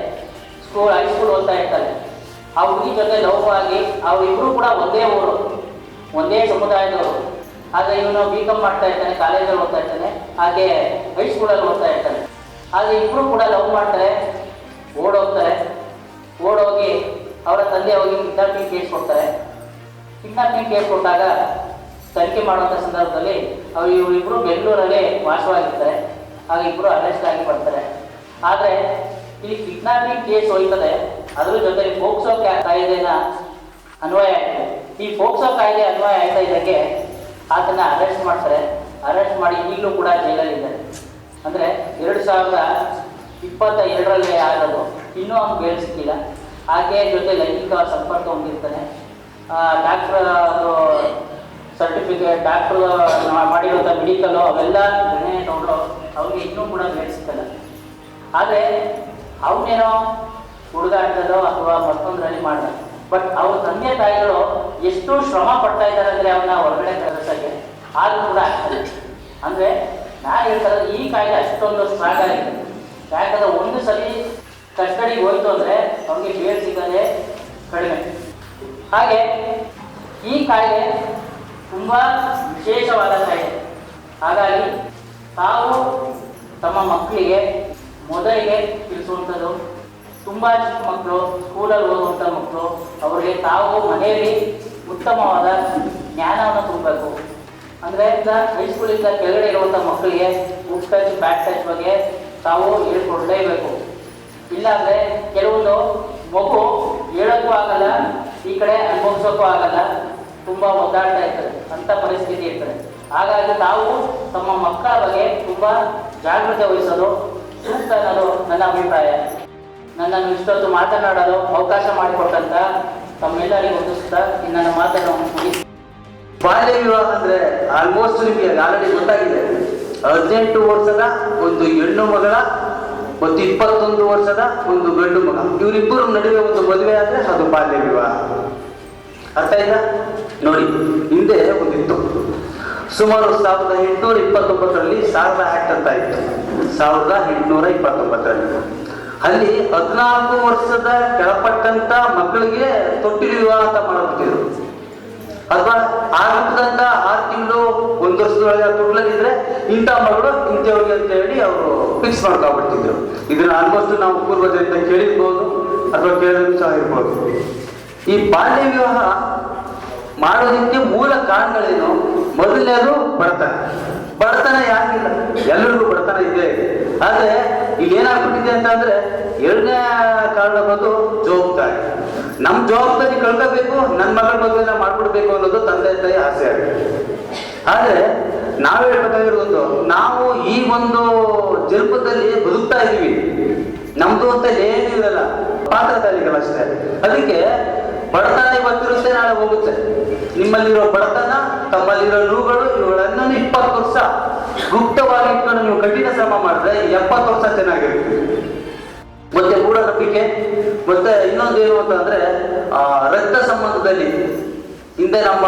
ಸ್ಕೂಲ್, ಹೈಸ್ಕೂಲ್ ಓದ್ತಾ ಇರ್ತಾನೆ. ಆ ಹುಡುಗಿ ಜೊತೆ ಲವ್ ಆಗಿ ಅವರಿಬ್ರು ಕೂಡ ಒಂದೇ ಊರು, ಒಂದೇ ಸಮುದಾಯದವರು. ಆದರೆ ಇವನು ಬಿ ಕಾಮ್ ಮಾಡ್ತಾ ಇರ್ತಾನೆ ಕಾಲೇಜಲ್ಲಿ ಓದ್ತಾ ಇರ್ತಾನೆ, ಹಾಗೆ ಹೈಸ್ಕೂಲಲ್ಲಿ ಓದ್ತಾ ಇರ್ತಾನೆ. ಆದರೆ ಇಬ್ರು ಕೂಡ ಲವ್ ಮಾಡ್ತಾರೆ, ಓಡೋಗ್ತಾರೆ. ಓಡೋಗಿ ಅವರ ತಂದೆ ಹೋಗಿ ಕಿಡ್ನಾಪಿಂಗ್ ಕೇಸ್ ಕೊಡ್ತಾರೆ. ಕಿಡ್ನಾಪಿಂಗ್ ಕೇಸ್ ಕೊಟ್ಟಾಗ ತನಿಖೆ ಮಾಡುವಂಥ ಸಂದರ್ಭದಲ್ಲಿ ಅವರು ಇವರಿಬ್ಬರು ಬೆಂಗಳೂರಲ್ಲಿ ವಾಸವಾಗಿರ್ತಾರೆ. ಆಗ ಇಬ್ಬರು ಅರೆಸ್ಟ್ ಆಗಿ ಬರ್ತಾರೆ. ಆದರೆ ಇಲ್ಲಿ ಕಿಡ್ನಾಪಿಂಗ್ ಕೇಸ್ ಹೋಯ್ತದೆ. ಅದ್ರ ಜೊತೆಗೆ ಪೋಕ್ಸೋ ಕ್ಯಾ- ಕಾಯ್ದೆನ ಅನ್ವಯ ಆಯಿತು. ಈ ಪೋಕ್ಸೋ ಕಾಯ್ದೆ ಅನ್ವಯ ಆಯ್ತಾ ಇದಕ್ಕೆ ಆತನ ಅರೆಸ್ಟ್ ಮಾಡ್ತಾರೆ. ಅರೆಸ್ಟ್ ಮಾಡಿ ಈಗಲೂ ಕೂಡ ಜೈಲಲ್ಲಿದ್ದಾರೆ ಅಂದರೆ ಎರಡು ಸಾವಿರದ ಇಪ್ಪತ್ತ ಎರಡರಲ್ಲಿ ಆಗೋದು. ಇನ್ನೂ ಅವ್ನು ಬೇರೆ ಸಿಕ್ಕಿಲ್ಲ. ಜೊತೆ ಲೈಂಗಿಕ ಸಂಪರ್ಕ ಹೊಂದಿರ್ತಾನೆ. ಡಾಕ್ಟರ್ ಅದು ಸರ್ಟಿಫಿಕೇಟ್ ಡಾಕ್ಟರ್ ಮಾಡಿರುವಂಥ ಮೆಡಿಕಲು ಅವೆಲ್ಲ ಗಣನೆ ತಗೊಂಡು ಅವ್ರಿಗೆ ಇನ್ನೂ ಕೂಡ ಬೇರೆ ಸಿಕ್ಕಲ್ಲ. ಆದರೆ ಅವನೇನೋ ಹುಡುಗಾಟದಲ್ಲೋ ಅಥವಾ ಮತ್ತೊಂದರಲ್ಲಿ ಮಾಡಿದ ಬಟ್ ಅವ್ರ ತಂದೆ ತಾಯಿಗಳು ಎಷ್ಟು ಶ್ರಮ ಪಡ್ತಾ ಇದ್ದಾರೆ ಅಂದ್ರೆ ಅವನ್ನ ಹೊರಗಡೆ ಕಳಿಸೋಕ್ಕೆ ಆದ್ರೂ ಕೂಡ ಆಗ್ತದೆ. ಅಂದ್ರೆ ನಾನು ಹೇಳ್ತಾರೆ ಈ ಕಾಯಿಲೆ ಅಷ್ಟೊಂದು ಸ್ಟ್ರಾಂಗ್ ಆಗಿದೆ ಯಾಕಂದ್ರೆ ಒಂದು ಸಲ ಕಸ್ಟಡಿಗೆ ಹೋಯ್ತು ಅಂದ್ರೆ ಅವ್ರಿಗೆ ಬೇರ್ ಸಿಗೋದೇ ಕಡಿಮೆ. ಹಾಗೆ ಈ ಕಾಯಿಲೆ ತುಂಬ ವಿಶೇಷವಾದ ಕಾಯಿಲೆ ಹಾಗಾಗಿ ತಾವು ತಮ್ಮ ಮಕ್ಕಳಿಗೆ ಮೊದಲಿಗೆ ತಿಳಿಸುವಂಥದ್ದು ತುಂಬ ಚಿಕ್ಕ ಮಕ್ಕಳು ಸ್ಕೂಲಲ್ಲಿ ಓದುವಂಥ ಮಕ್ಕಳು, ಅವರಿಗೆ ತಾವು ಮನೆಯಲ್ಲಿ ಉತ್ತಮವಾದ ಜ್ಞಾನವನ್ನು ತುಂಬಬೇಕು ಅಂದರೆ ಹೈಸ್ಕೂಲಿಂದ ಕೆಳಗಡೆ ಇರುವಂಥ ಮಕ್ಕಳಿಗೆ ಬುಕ್ ಟಚ್ ಬ್ಯಾಕ್ ಟಚ್ ಬಗ್ಗೆ ತಾವು ಹೇಳ್ಕೊಡ್ಲೇಬೇಕು. ಇಲ್ಲಾಂದರೆ ಕೆಲವೊಂದು ಮಗು ಹೇಳೋಕ್ಕೂ ಆಗಲ್ಲ, ಈ ಕಡೆ ಅನುಭವಿಸೋಕ್ಕೂ ಆಗಲ್ಲ, ತುಂಬ ಒದ್ದಾಡ್ತಾ ಇರ್ತದೆ ಅಂಥ ಪರಿಸ್ಥಿತಿ ಇರ್ತದೆ. ಹಾಗಾಗಿ ತಾವು ತಮ್ಮ ಮಕ್ಕಳ ಬಗ್ಗೆ ತುಂಬ ಜಾಗೃತಿ ವಹಿಸಲು ಸೂಕ್ತ ಅನ್ನೋದು ನನ್ನ ಅಭಿಪ್ರಾಯ. ನನ್ನನ್ನು ಇಷ್ಟೊತ್ತು ಮಾತನಾಡಲು ಅವಕಾಶ ಮಾಡಿಕೊಟ್ಟಂತ ತಮ್ಮೆಲ್ಲರಿಗೂ ಹೊಂದಿಸ್ತಾ ನನ್ನ ಮಾತನ್ನು ಮುಗಿಸಿ. ಬಾಲ್ಯ ವಿವಾಹ ಅಂದ್ರೆ ಆಲ್ಮೋಸ್ಟ್ ನಿಮಗೆ ಆಲ್ರೆಡಿ ಗೊತ್ತಾಗಿದೆ. ಹದಿನೆಂಟು ವರ್ಷದ ಒಂದು ಹೆಣ್ಣು ಮಗಳ, ಮತ್ತು ಇಪ್ಪತ್ತೊಂದು ವರ್ಷದ ಒಂದು ಗಂಡು ಮಗ. ಇವರಿಬ್ಬರ ನಡುವೆ ಒಂದು ಮದುವೆ ಆದ್ರೆ ಅದು ಬಾಲ್ಯ ವಿವಾಹ. ಅರ್ಥ ಆಯ್ತಾ? ನೋಡಿ, ಹಿಂದೆ ಒಂದಿತ್ತು. ಸುಮಾರು ಸಾವಿರದ ಎಂಟುನೂರ ಇಪ್ಪತ್ತೊಂಬತ್ತರಲ್ಲಿ ಸಾರದಾ ಆಕ್ಟ್ ಅಂತ ಇತ್ತು ಸಾವಿರದ ಎಂಟುನೂರ ಇಪ್ಪತ್ತೊಂಬತ್ತರಲ್ಲಿ. ಅಲ್ಲಿ ಹದಿನಾಲ್ಕು ವರ್ಷದ ಕೆಳಪಟ್ಟಂತ ಮಕ್ಕಳಿಗೆ ತೊಟ್ಟಿಲು ವಿವಾಹ ಅಂತ ಮಾಡ್ಬಿಟ್ಟಿದ್ರು ಅಥವಾ ಆಗಿದ್ದಂತ ಆರು ತಿಂಗಳು, ಒಂದು ವರ್ಷದೊಳಗೆ ತುಟ್ಲಲ್ಲಿದ್ರೆ ಇಂಥ ಮಗಳು ಇಂಥವ್ರಿಗೆ ಅಂತ ಹೇಳಿ ಅವರು ಫಿಕ್ಸ್ ಮಾಡ್ಕೊಂಡ್ಬಿಡ್ತಿದ್ರು. ಇದನ್ನ ಆಲ್ಮೋಸ್ಟ್ ನಾವು ಪೂರ್ವಜರಿಂದ ಕೇಳಿರ್ಬೋದು ಅಥವಾ ಕೇಳಿದ್ರು ಸಹ ಇರ್ಬೋದು. ಈ ಬಾಲ್ಯ ವಿವಾಹ ಮಾಡೋದಕ್ಕೆ ಮೂಲ ಕಾರಣಗಳೇನು? ಮೊದಲನೇದು ಬಡತನ ಬಡತನ ಯಾಕಿಲ್ಲ? ಎಲ್ಲರಿಗೂ ಬಡತನ ಇದೆ. ಆದ್ರೆ ಇಲ್ಲಿ ಏನಾಗ್ಬಿಟ್ಟಿದೆ ಅಂತಂದ್ರೆ ಎರಡನೇ ಕಾರಣ ಬಂದು ಜವಾಬ್ದಾರಿ. ನಮ್ ಜವಾಬ್ದಾರಿ ಕಳ್ಕೋಬೇಕು ನನ್ನ ಮಗಳ ಮದುವೆನ ಮಾಡ್ಬಿಡ್ಬೇಕು ಅನ್ನೋದು ತಂದೆ ತಾಯಿ ಆಸೆ ಆಗಿದೆ. ಆದ್ರೆ ನಾವ್ ಹೇಳ್ಬೇಕಾಗಿರೋದು ನಾವು ಈ ಒಂದು ಜಲ್ಪದಲ್ಲಿ ಬದುಕ್ತಾ ಇದೀವಿ. ನಮ್ದು ಅಂತ ಏನಿರಲ್ಲ ಅಷ್ಟೇ ಅದಕ್ಕೆ ಬಡತನ ಇವತ್ತಿರುತ್ತೆ ನಾಳೆ ಹೋಗುತ್ತೆ. ನಿಮ್ಮಲ್ಲಿರೋ ಬಡತನ ತಮ್ಮಲ್ಲಿರೋ ನೋವುಗಳು ಇವುಗಳನ್ನು ಇಪ್ಪತ್ತು ವರ್ಷ ಗುಪ್ತವಾಗಿ ಇಟ್ಕೊಂಡು ನೀವು ಕಠಿಣ ಶ್ರಮ ಮಾಡಿದ್ರೆ ಎಪ್ಪತ್ತು ವರ್ಷ ಚೆನ್ನಾಗಿರುತ್ತೆ. ಮತ್ತೆ ಮೂಢನಂಬಿಕೆ ಮತ್ತೆ ಇನ್ನೊಂದು ಏನು ಅಂತಂದ್ರೆ ಆ, ರಕ್ತ ಸಂಬಂಧದಲ್ಲಿ ಹಿಂದೆ ನಮ್ಮ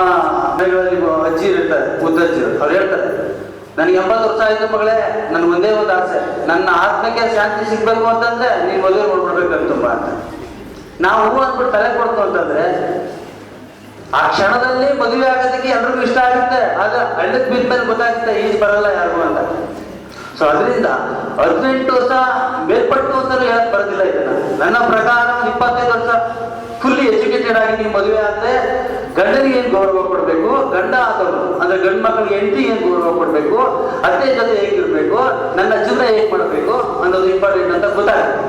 ಮನೆಗಳಲ್ಲಿ ಅಜ್ಜಿ ಇರ್ತಾರೆ ಮುದ್ದಜ್ಜಿ ಅವ್ರು ಹೇಳ್ತಾರೆ ನನಗೆ ಎಂಬತ್ತು ವರ್ಷ ಆಯ್ತು ಮಗಳೇ ನನ್ಗೆ ಒಂದೇ ಒಂದು ಆಸೆ. ನನ್ನ ಆತ್ಮಕ್ಕೆ ಶಾಂತಿ ಸಿಗ್ಬೇಕು ಅಂತಂದ್ರೆ ನೀನ್ ಮದುವೆ ಮಾಡ್ಬಿಡ್ಬೇಕಂತ ತುಂಬಾ ಅಂತ. ನಾವು ಹೂ ಅಂದ್ಬಿಟ್ಟು ತಲೆ ಕೊಡ್ತು ಅಂತಂದ್ರೆ, ಆ ಕ್ಷಣದಲ್ಲಿ ಮದುವೆ ಆಗೋದಕ್ಕೆ ಎಲ್ರಿಗೂ ಇಷ್ಟ ಆಗುತ್ತೆ, ಆಗ ಹಳ್ಳಕ್ಕೆ ಬಿದ್ದ ಮೇಲೆ ಗೊತ್ತಾಗುತ್ತೆ ಈಜ್ ಬರಲ್ಲ ಯಾರು ಅಂತ. ಸೊ ಅದರಿಂದ ಹದಿನೆಂಟು ವರ್ಷ, ಮೇಲ್ಪಟ್ಟು ಅಂತಲೂ ಹೇಳಕ್ ಬರೋದಿಲ್ಲ ಇದನ್ನ. ನನ್ನ ಪ್ರಕಾರ ಇಪ್ಪತ್ತೈದು ವರ್ಷ ಫುಲ್ಲಿ ಎಜುಕೇಟೆಡ್ ಆಗಿ ನೀವು ಮದುವೆ ಆದ್ರೆ ಗಂಡನಿಗೆ ಏನ್ ಗೌರವ ಕೊಡಬೇಕು? ಗಂಡ ಆದವರು ಅಂದ್ರೆ ಗಂಡ ಮಕ್ಕಳಿಗೆ ಹೆಂಡತಿ ಏನ್ ಗೌರವ ಕೊಡಬೇಕು? ಅತ್ತೆ ಜೊತೆ ಹೇಗಿರ್ಬೇಕು? ನನ್ನ ಜೀವನ ಹೇಗ್ ಮಾಡಬೇಕು ಅನ್ನೋದು ಇಂಪಾರ್ಟೆಂಟ್ ಅಂತ ಗೊತ್ತಾಗುತ್ತೆ.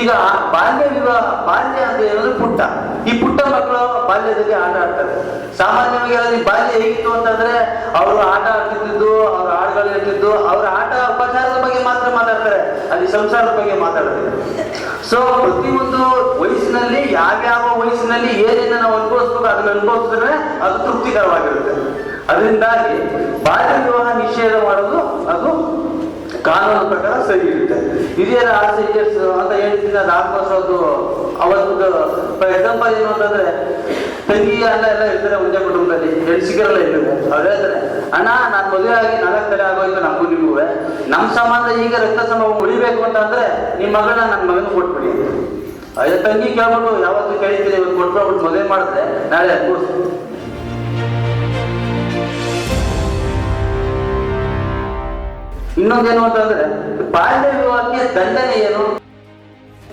ಈಗ ಬಾಲ್ಯ ವಿವಾಹ, ಬಾಲ್ಯ ಅಂತ ಹೇಳಿದ್ರೆ ಪುಟ್ಟ. ಈ ಪುಟ್ಟ ಮಕ್ಕಳು ಬಾಲ್ಯದಲ್ಲಿ ಆಟ ಆಡ್ತಾರೆ. ಸಾಮಾನ್ಯವಾಗಿ ಅಲ್ಲಿ ಬಾಲ್ಯ ಹೇಗಿತ್ತು ಅಂತಂದ್ರೆ ಅವರು ಆಟ ಆಡ್ತಿದ್ದು ಅವ್ರ ಹಾಡುಗಳು ಇರ್ತಿದ್ದು, ಅವ್ರ ಆಟ ಉಪಚಾರದ ಬಗ್ಗೆ ಮಾತ್ರ ಮಾತಾಡ್ತಾರೆ. ಅಲ್ಲಿ ಸಂಸಾರದ ಬಗ್ಗೆ ಮಾತಾಡ್ತಾರೆ ಸೊ ಪ್ರತಿಯೊಂದು ವಯಸ್ಸಿನಲ್ಲಿ, ಯಾವ್ಯಾವ ವಯಸ್ಸಿನಲ್ಲಿ ಏನೇನ ನಾವು ಅನುಭವಿಸ್ಬೇಕು, ಅದನ್ನ ಅನುಭವಿಸಿದ್ರೆ ಅದು ತೃಪ್ತಿಕರವಾಗಿರುತ್ತೆ. ಅದರಿಂದಾಗಿ ಬಾಲ್ಯ ವಿವಾಹ ನಿಷೇಧ ಮಾಡೋದು ಅದು ಕಾನೂನು ಪ್ರಕಾರ ಸರಿ ಇರುತ್ತೆ. ಹಿರಿಯರ ಆಸೆ ಅದು ಆಲ್ಮೋಸ್ಟ್ ಅವತ್ತು ಫಾರ್ ಎಕ್ಸಾಂಪಲ್ ಏನು ಅಂತಂದ್ರೆ, ತಂಗಿ ಅಣ್ಣ ಎಲ್ಲ ಇರ್ತಾರೆ ಒಂದೇ ಕುಟುಂಬದಲ್ಲಿ, ಹೆಣ್ಣು ಸಿಗರಲ್ಲ ಇಲ್ಲಿವೆ ಅವ್ರು ಹೇಳ್ತಾರೆ, ಅಣ್ಣ, ನಾನು ಮದುವೆ ಆಗಿ ನಾಲ್ಕು ತಲೆ ಆಗೋಯ್ತು ನಮಗೂ ನಿಮಗೂ ನಮ್ಮ ಸಂಬಂಧ ಈಗ ರಕ್ತ ಸಂಬಂಧ ಉಳಿಬೇಕು ಅಂತ ಅಂದ್ರೆ ನಿಮ್ಮ ಮಗಳನ್ನ ನನ್ನ ಮಗನ ಕೊಟ್ಬಿಡಿ. ಅದೇ ತಂಗಿ ಕೇಳ್ಬಿಟ್ಟು, ಯಾವತ್ತು ಕೇಳಿದ್ದೀರಿ ಇವತ್ತು ಕೊಟ್ಬಿಟ್ಟು ಮದುವೆ ಮಾಡಿದ್ರೆ ನಾಳೆ ಅನ್ಬೋದು ಇನ್ನೊಂದೇನು ಅಂತಂದ್ರೆ, ಬಾಲ್ಯ ವಿವಾಹಕ್ಕೆ ದಂಡನೆ ಏನು?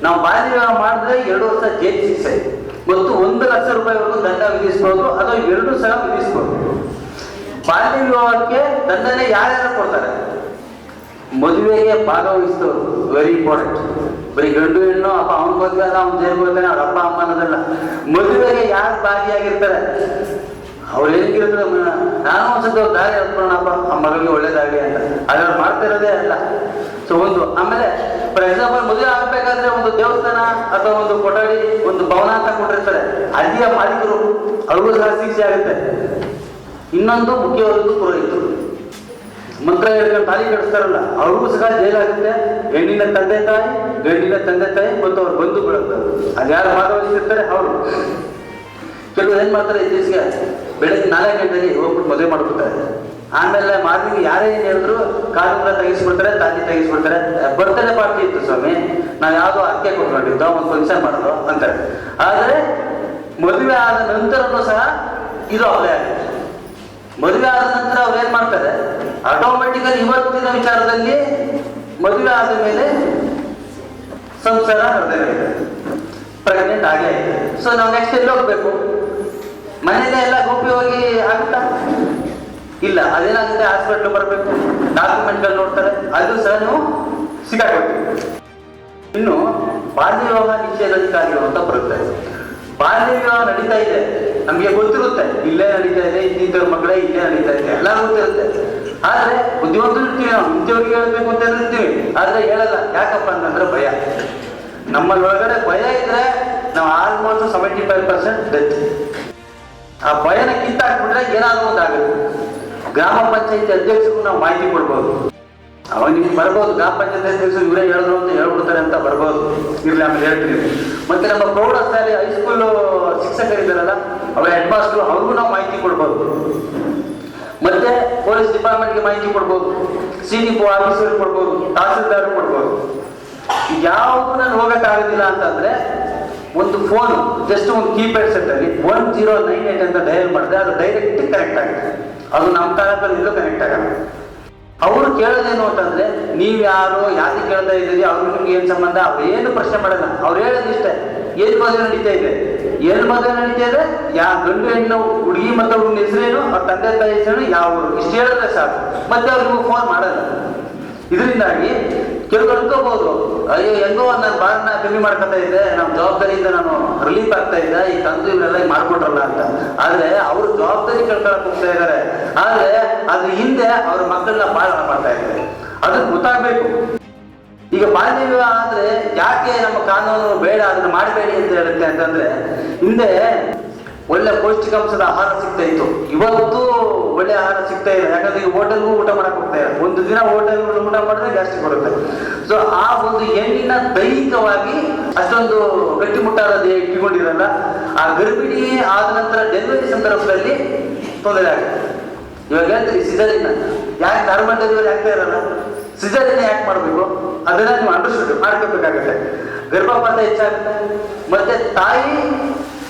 ನಾವು ಬಾಲ್ಯ ವಿವಾಹ ಮಾಡಿದ್ರೆ ಎರಡು ವರ್ಷ ಜೈಲು ಶಿಕ್ಷೆ. ಮತ್ತು ಒಂದು ಲಕ್ಷ ರೂಪಾಯಿವರೆಗೂ ದಂಡ ವಿಧಿಸಬಹುದು ಅಥವಾ ಎರಡು ಸಲ ವಿಧಿಸಬಹುದು ಬಾಲ್ಯ ವಿವಾಹಕ್ಕೆ ದಂಡನೆ ಯಾರ್ಯಾರು ಕೊಡ್ತಾರೆ? ಮದುವೆಗೆ ಭಾಗವಹಿಸಿದವರು ವೆರಿ ಇಂಪಾರ್ಟೆಂಟ್ ಬರೀ ಗಂಡು ಹೆಣ್ಣು, ಅಪ್ಪ ಅವ್ನ ಮದುವೆ ಅದ ಅವ್ನ ಜೈಲು ಬರ್ತಾನೆ ಅವ್ರ ಅಪ್ಪ ಅಮ್ಮ ಅನ್ನೋದಲ್ಲ ಮದುವೆಗೆ ಯಾರು ಭಾಗಿಯಾಗಿರ್ತಾರೆ? ಅವ್ರು ಹೇಗಿರ್ತಾರೆ ನಾನು ಒಂದ್ಸತಿ ಅವ್ರು ದಾರಿ ಹತ್ಕೊಳ್ಳೋಣಪ್ಪ ಆ ಮಗಳಿಗೆ ಒಳ್ಳೇದಾಗಲಿ ಅಂತ. ಅದ್ರ ಮಾಡ್ತಿರೋದೇ ಅಲ್ಲ. ಸೊ ಒಂದು, ಆಮೇಲೆ ಫಾರ್ ಎಕ್ಸಾಂಪಲ್ ಮದುವೆ ಆಗ್ಬೇಕಾದ್ರೆ ಒಂದು ದೇವಸ್ಥಾನ ಅಥವಾ ಒಂದು ಕೊಠಡಿ, ಒಂದು ಭವನ ಅಂತ ಕೊಟ್ಟಿರ್ತಾರೆ. ಅಲ್ಲಿಯ ಮಾಲೀಕರು ಅವ್ರಿಗೂ ಸಹ ಶಿಕ್ಷೆ ಆಗುತ್ತೆ. ಇನ್ನೊಂದು ಮುಖ್ಯವಾದದ್ದು ಪುರೋಹಿತರು. ಮಂತ್ರ ಹೇಳ್ಕೊಂಡು ತಾಲಿ ಕಟ್ಟಿಸ್ತಾರಲ್ಲ ಅವ್ರಿಗೂ ಸಹ ಜೈಲಾಗುತ್ತೆ. ಹೆಣ್ಣಿನ ತಂದೆ ತಾಯಿ, ಗಂಡಿನ ತಂದೆ ತಾಯಿ ಮತ್ತು ಅವ್ರ ಬಂಧುಗಳು ಅದು ಯಾರು ಭಾಗವಹಿಸಿರ್ತಾರೆ ಅವರು ಕೆಲವರು ಏನ್ ಮಾಡ್ತಾರೆ ಇತ್ತೀಚೆಗೆ ಬೆಳಗ್ಗೆ ನಾಲ್ಕು ಗಂಟೆಗೆ ಹೋಗ್ಬಿಟ್ಟು ಮದುವೆ ಮಾಡ್ಬಿಡ್ತಾರೆ. ಆಮೇಲೆ ಮಾರ್ನಿಂಗ್ ಯಾರೇ ಏನ್ ಹೇಳಿದ್ರು ಕಾರ್ಯಕ್ರಮ ತೆಗಿಸ್ಬಿಡ್ತಾರೆ ತಾತಿ ತೆಗಿಸ್ಬಿಡ್ತಾರೆ ಬರ್ತಡೇ ಪಾರ್ಟಿ ಇತ್ತು ಸ್ವಾಮಿ. ನಾವು ಯಾವ್ದೋ ಅಕ್ಕೆ ಕೊಟ್ಕೊಂಡಿದ್ದೋ ಒಂದು ಫಂಕ್ಷನ್ ಮಾಡೋದು ಅಂತಾರೆ. ಆದ್ರೆ ಮದುವೆ ಆದ ನಂತರನೂ ಸಹ ಇದು ಅಪ್ಲೈ ಆಗುತ್ತೆ. ಮದುವೆ ಆದ ನಂತರ ಅವ್ರು ಏನ್ ಮಾಡ್ತಾರೆ? ಆಟೋಮೆಟಿಕಲಿ ಇವತ್ತಿನ ವಿಚಾರದಲ್ಲಿ ಮದುವೆ ಆದ ಮೇಲೆ ಸಂಸಾರ ನಡೆದೇ ಪ್ರೆಗ್ನೆಂಟ್ ಆಗೇ. ಸೊ ನಾವು ನೆಕ್ಸ್ಟ್ ಎಲ್ಲಿ ಹೋಗ್ಬೇಕು? ಮನೇಲೆ ಎಲ್ಲ ಗೋಪ್ಯವಾಗಿ ಆಗುತ್ತಾ ಇಲ್ಲ, ಅದೇನಾಗುತ್ತೆ? ಹಾಸ್ಪಿಟ್ಲ್ ಬರಬೇಕು. ಡಾಕ್ಯುಮೆಂಟ್ಗಳು ನೋಡ್ತಾರೆ. ಅದು ಸಹ ನೀವು ಸಿಕ್ಕಾಕೊಳ್ತೀವಿ ಇನ್ನು ಬಾಲ್ಯ ವಿವಾಹ ಅಂತ ಬರುತ್ತೆ. ಬಾಲ್ಯ ವಿವಾಹ ನಡೀತಾ ಇದೆ. ನಮಗೆ ಗೊತ್ತಿರುತ್ತೆ. ಇಲ್ಲೇ ನಡೀತಾ ಇದೆ, ಇನ್ನಿತರ ಮಕ್ಕಳೇ ಇಲ್ಲೇ ನಡೀತಾ ಇದೆ. ಎಲ್ಲ ಗೊತ್ತಿರುತ್ತೆ. ಆದ್ರೆ ಬುದ್ಧಿವಂತರು ಇರ್ತೀವಿ ನಾವು. ಇಂಥವ್ರಿಗೆ ಹೇಳ್ಬೇಕು ಅಂತ ಇರ್ತೀವಿ. ಆದ್ರೆ ಹೇಳಲ್ಲ. ಯಾಕಪ್ಪ ಅಂತಂದ್ರೆ ಭಯ. ನಮ್ಮಲ್ಲಿ ಒಳಗಡೆ ಭಯ ಇದ್ರೆ ನಾವು almost seventy five percent death ಆ ಭಯನ ಕಿತ್ತಾಕ್ಬಿಟ್ರೆ ಏನಾದ್ರು ಒಂದು ಆಗುತ್ತೆ ಗ್ರಾಮ ಪಂಚಾಯತಿ ಅಧ್ಯಕ್ಷರಿಗೂ ನಾವು ಮಾಹಿತಿ ಕೊಡ್ಬೋದು. ಅವಾಗ ನಿಮ್ಗೆ ಬರ್ಬೋದು, ಗ್ರಾಮ ಪಂಚಾಯತ್ ಅಧ್ಯಕ್ಷರು ಇವರೇ ಹೇಳಿದ್ರು ಅಂತ ಹೇಳ್ಬಿಡ್ತಾರೆ ಅಂತ ಬರ್ಬೋದು. ಇರ್ಲಿ, ಆಮೇಲೆ ಹೇಳ್ತೀನಿ. ಮತ್ತೆ ನಮ್ಮ ಪ್ರೌಢಶಾಲೆ ಹೈಸ್ಕೂಲ್ ಶಿಕ್ಷಕರಿದ್ದಾರಲ್ಲ, ಅವರ ಹೆಡ್ ಮಾಸ್ಟರ್ ಅವ್ರಿಗೂ ನಾವು ಮಾಹಿತಿ ಕೊಡ್ಬೋದು. ಮತ್ತೆ ಪೊಲೀಸ್ ಡಿಪಾರ್ಟ್ಮೆಂಟ್ಗೆ ಮಾಹಿತಿ ಕೊಡ್ಬೋದು. ಸಿ ಆಫೀಸರ್ ಕೊಡ್ಬೋದು, ತಹಸೀಲ್ದಾರ್ ಕೊಡ್ಬೋದು. ಯಾವುದು ನಾನು ಹೋಗಕ್ಕಾಗೋದಿಲ್ಲ ಅಂತಂದ್ರೆ, ಒಂದು ಫೋನ್ ಜಸ್ಟ್ ಒಂದು ಕೀಪ್ಯಾಡ್ ಸೆಟ್ ಅಲ್ಲಿ ಒನ್ ಜೀರೋ ನೈನ್ ಏಟ್ ಅಂತ ಡಯಲ್ ಮಾಡಿದ್ರೆ ಅದು ಡೈರೆಕ್ಟ್ ಕರೆಕ್ಟ್ ಆಗುತ್ತೆ. ಅದು ನಮ್ಮ ತಾಲೂಕಲ್ಲಿ ಇದು ಕನೆಕ್ಟ್ ಆಗಲ್ಲ ಅವರು ಕೇಳೋದೇನು ಅಂತಂದ್ರೆ, ನೀವು ಯಾರು ಯಾರು ಕೇಳ್ತಾ ಇದ್ದೀರಿ, ಅವ್ರು ನಿಮ್ಗೆ ಏನು ಸಂಬಂಧ? ಅವ್ರು ಏನು ಪ್ರಶ್ನೆ ಮಾಡಲ್ಲ. ಅವ್ರು ಹೇಳೋದು ಇಷ್ಟೇ. ಏನು ಮದುವೆ ನಡೀತಾ ಇದೆ? ಏನು ಮದುವೆ ನಡೀತಾ ಇದೆ? ಯಾ ಗಂಡು ಹೆಣ್ಣು, ಹುಡುಗಿ ಮತ್ತೆ ಅವ್ರ ಹೆಸರೇನು? ಅವ್ರ ತಂದೆ ತಾಯಿ ಹೆಸರು ಯಾವ ಇಷ್ಟು ಹೇಳಿದ್ರೆ ಸಾಕು. ಮತ್ತೆ ಅವ್ರಿಗೆ ಫೋನ್ ಮಾಡಲ್ಲ. ಇದರಿಂದಾಗಿ ಅನ್ಕೋಬಹುದು ಅಯ್ಯೋ, ಹೆಂಗೋ ನನ್ನ ಭಾರನ ಕಮ್ಮಿ ಮಾಡ್ಕೊತಾ ಇದ್ದೆ. ನಮ್ಮ ಜವಾಬ್ದಾರಿಯಿಂದ ನಾನು ರಿಲೀಫ್ ಆಗ್ತಾ ಇದ್ದೆ. ಈ ತಂದು ಇವರೆಲ್ಲ ಮಾಡ್ಕೊಟ್ರಲ್ಲ ಅಂತ. ಆದ್ರೆ ಅವರು ಜವಾಬ್ದಾರಿ ಕಳ್ಕೊಳಕ್ ಹೋಗ್ತಾ ಇದ್ದಾರೆ ಆದ್ರೆ ಅದ್ರ ಹಿಂದೆ ಅವ್ರ ಮಕ್ಕಳನ್ನ ಬಾಳ ಮಾಡ್ತಾ ಇದ್ದಾರೆ ಅದಕ್ಕೆ ಗೊತ್ತಾಗ್ಬೇಕು. ಈಗ ಬಾಲ್ಯ ವಿವಾಹ ಆದ್ರೆ ಯಾಕೆ ನಮ್ಮ ಕಾನೂನು ಬೇಡ, ಅದನ್ನ ಮಾಡಬೇಡಿ ಅಂತ ಹೇಳುತ್ತೆ ಅಂತಂದ್ರೆ, ಹಿಂದೆ ಒಳ್ಳೆ ಪೌಷ್ಟಿಕಾಂಶದ ಆಹಾರ ಸಿಗ್ತಾ ಇತ್ತು. ಇವತ್ತು ಒಳ್ಳೆ ಆಹಾರ ಸಿಗ್ತಾ ಇಲ್ಲ. ಯಾಕಂದ್ರೆ ಈಗ ಹೋಟೆಲ್ಗೂ ಊಟ ಮಾಡಕ್ ಹೋಗ್ತಾ ಇಲ್ಲ. ಒಂದು ದಿನ ಹೋಟೆಲ್ ಊಟ ಮಾಡಿದ್ರೆ ಗ್ಯಾಸ್ಟ್ರಿಕ್ ಬರುತ್ತೆ. ಸೊ ಆ ಒಂದು ಹೆಣ್ಣಿನ ದೈಹಿಕವಾಗಿ ಅಷ್ಟೊಂದು ಗಟ್ಟಿಮುಟ್ಟಾದ ದೇಹ ಇಟ್ಕೊಂಡಿರಲ್ಲ, ಆ ಗರ್ಭಿಣಿ ಆದ ನಂತರ ಡೆಲಿವರಿ ಸಂದರ್ಭದಲ್ಲಿ ತೊಂದರೆ ಆಗುತ್ತೆ. ಇವಾಗ ಹೇಳ್ತೀರಿ ಸಿಜರಿನ ಯಾಕೆ ನಾರ್ಮಲ್ ಡೆಲಿವರಿ ಆಗ್ತಾ ಇರಲ್ಲ? ಸಿಜರಿನ ಯಾಕೆ ಮಾಡಬೇಕು? ಅದನ್ನ ನೀವು ಅಂಡರ್ಸ್ಟುಡ್ ಮಾಡ್ಕೋಬೇಕಾಗುತ್ತೆ ಗರ್ಭಪಾತ ಹೆಚ್ಚಾಗುತ್ತೆ. ಮತ್ತೆ ತಾಯಿ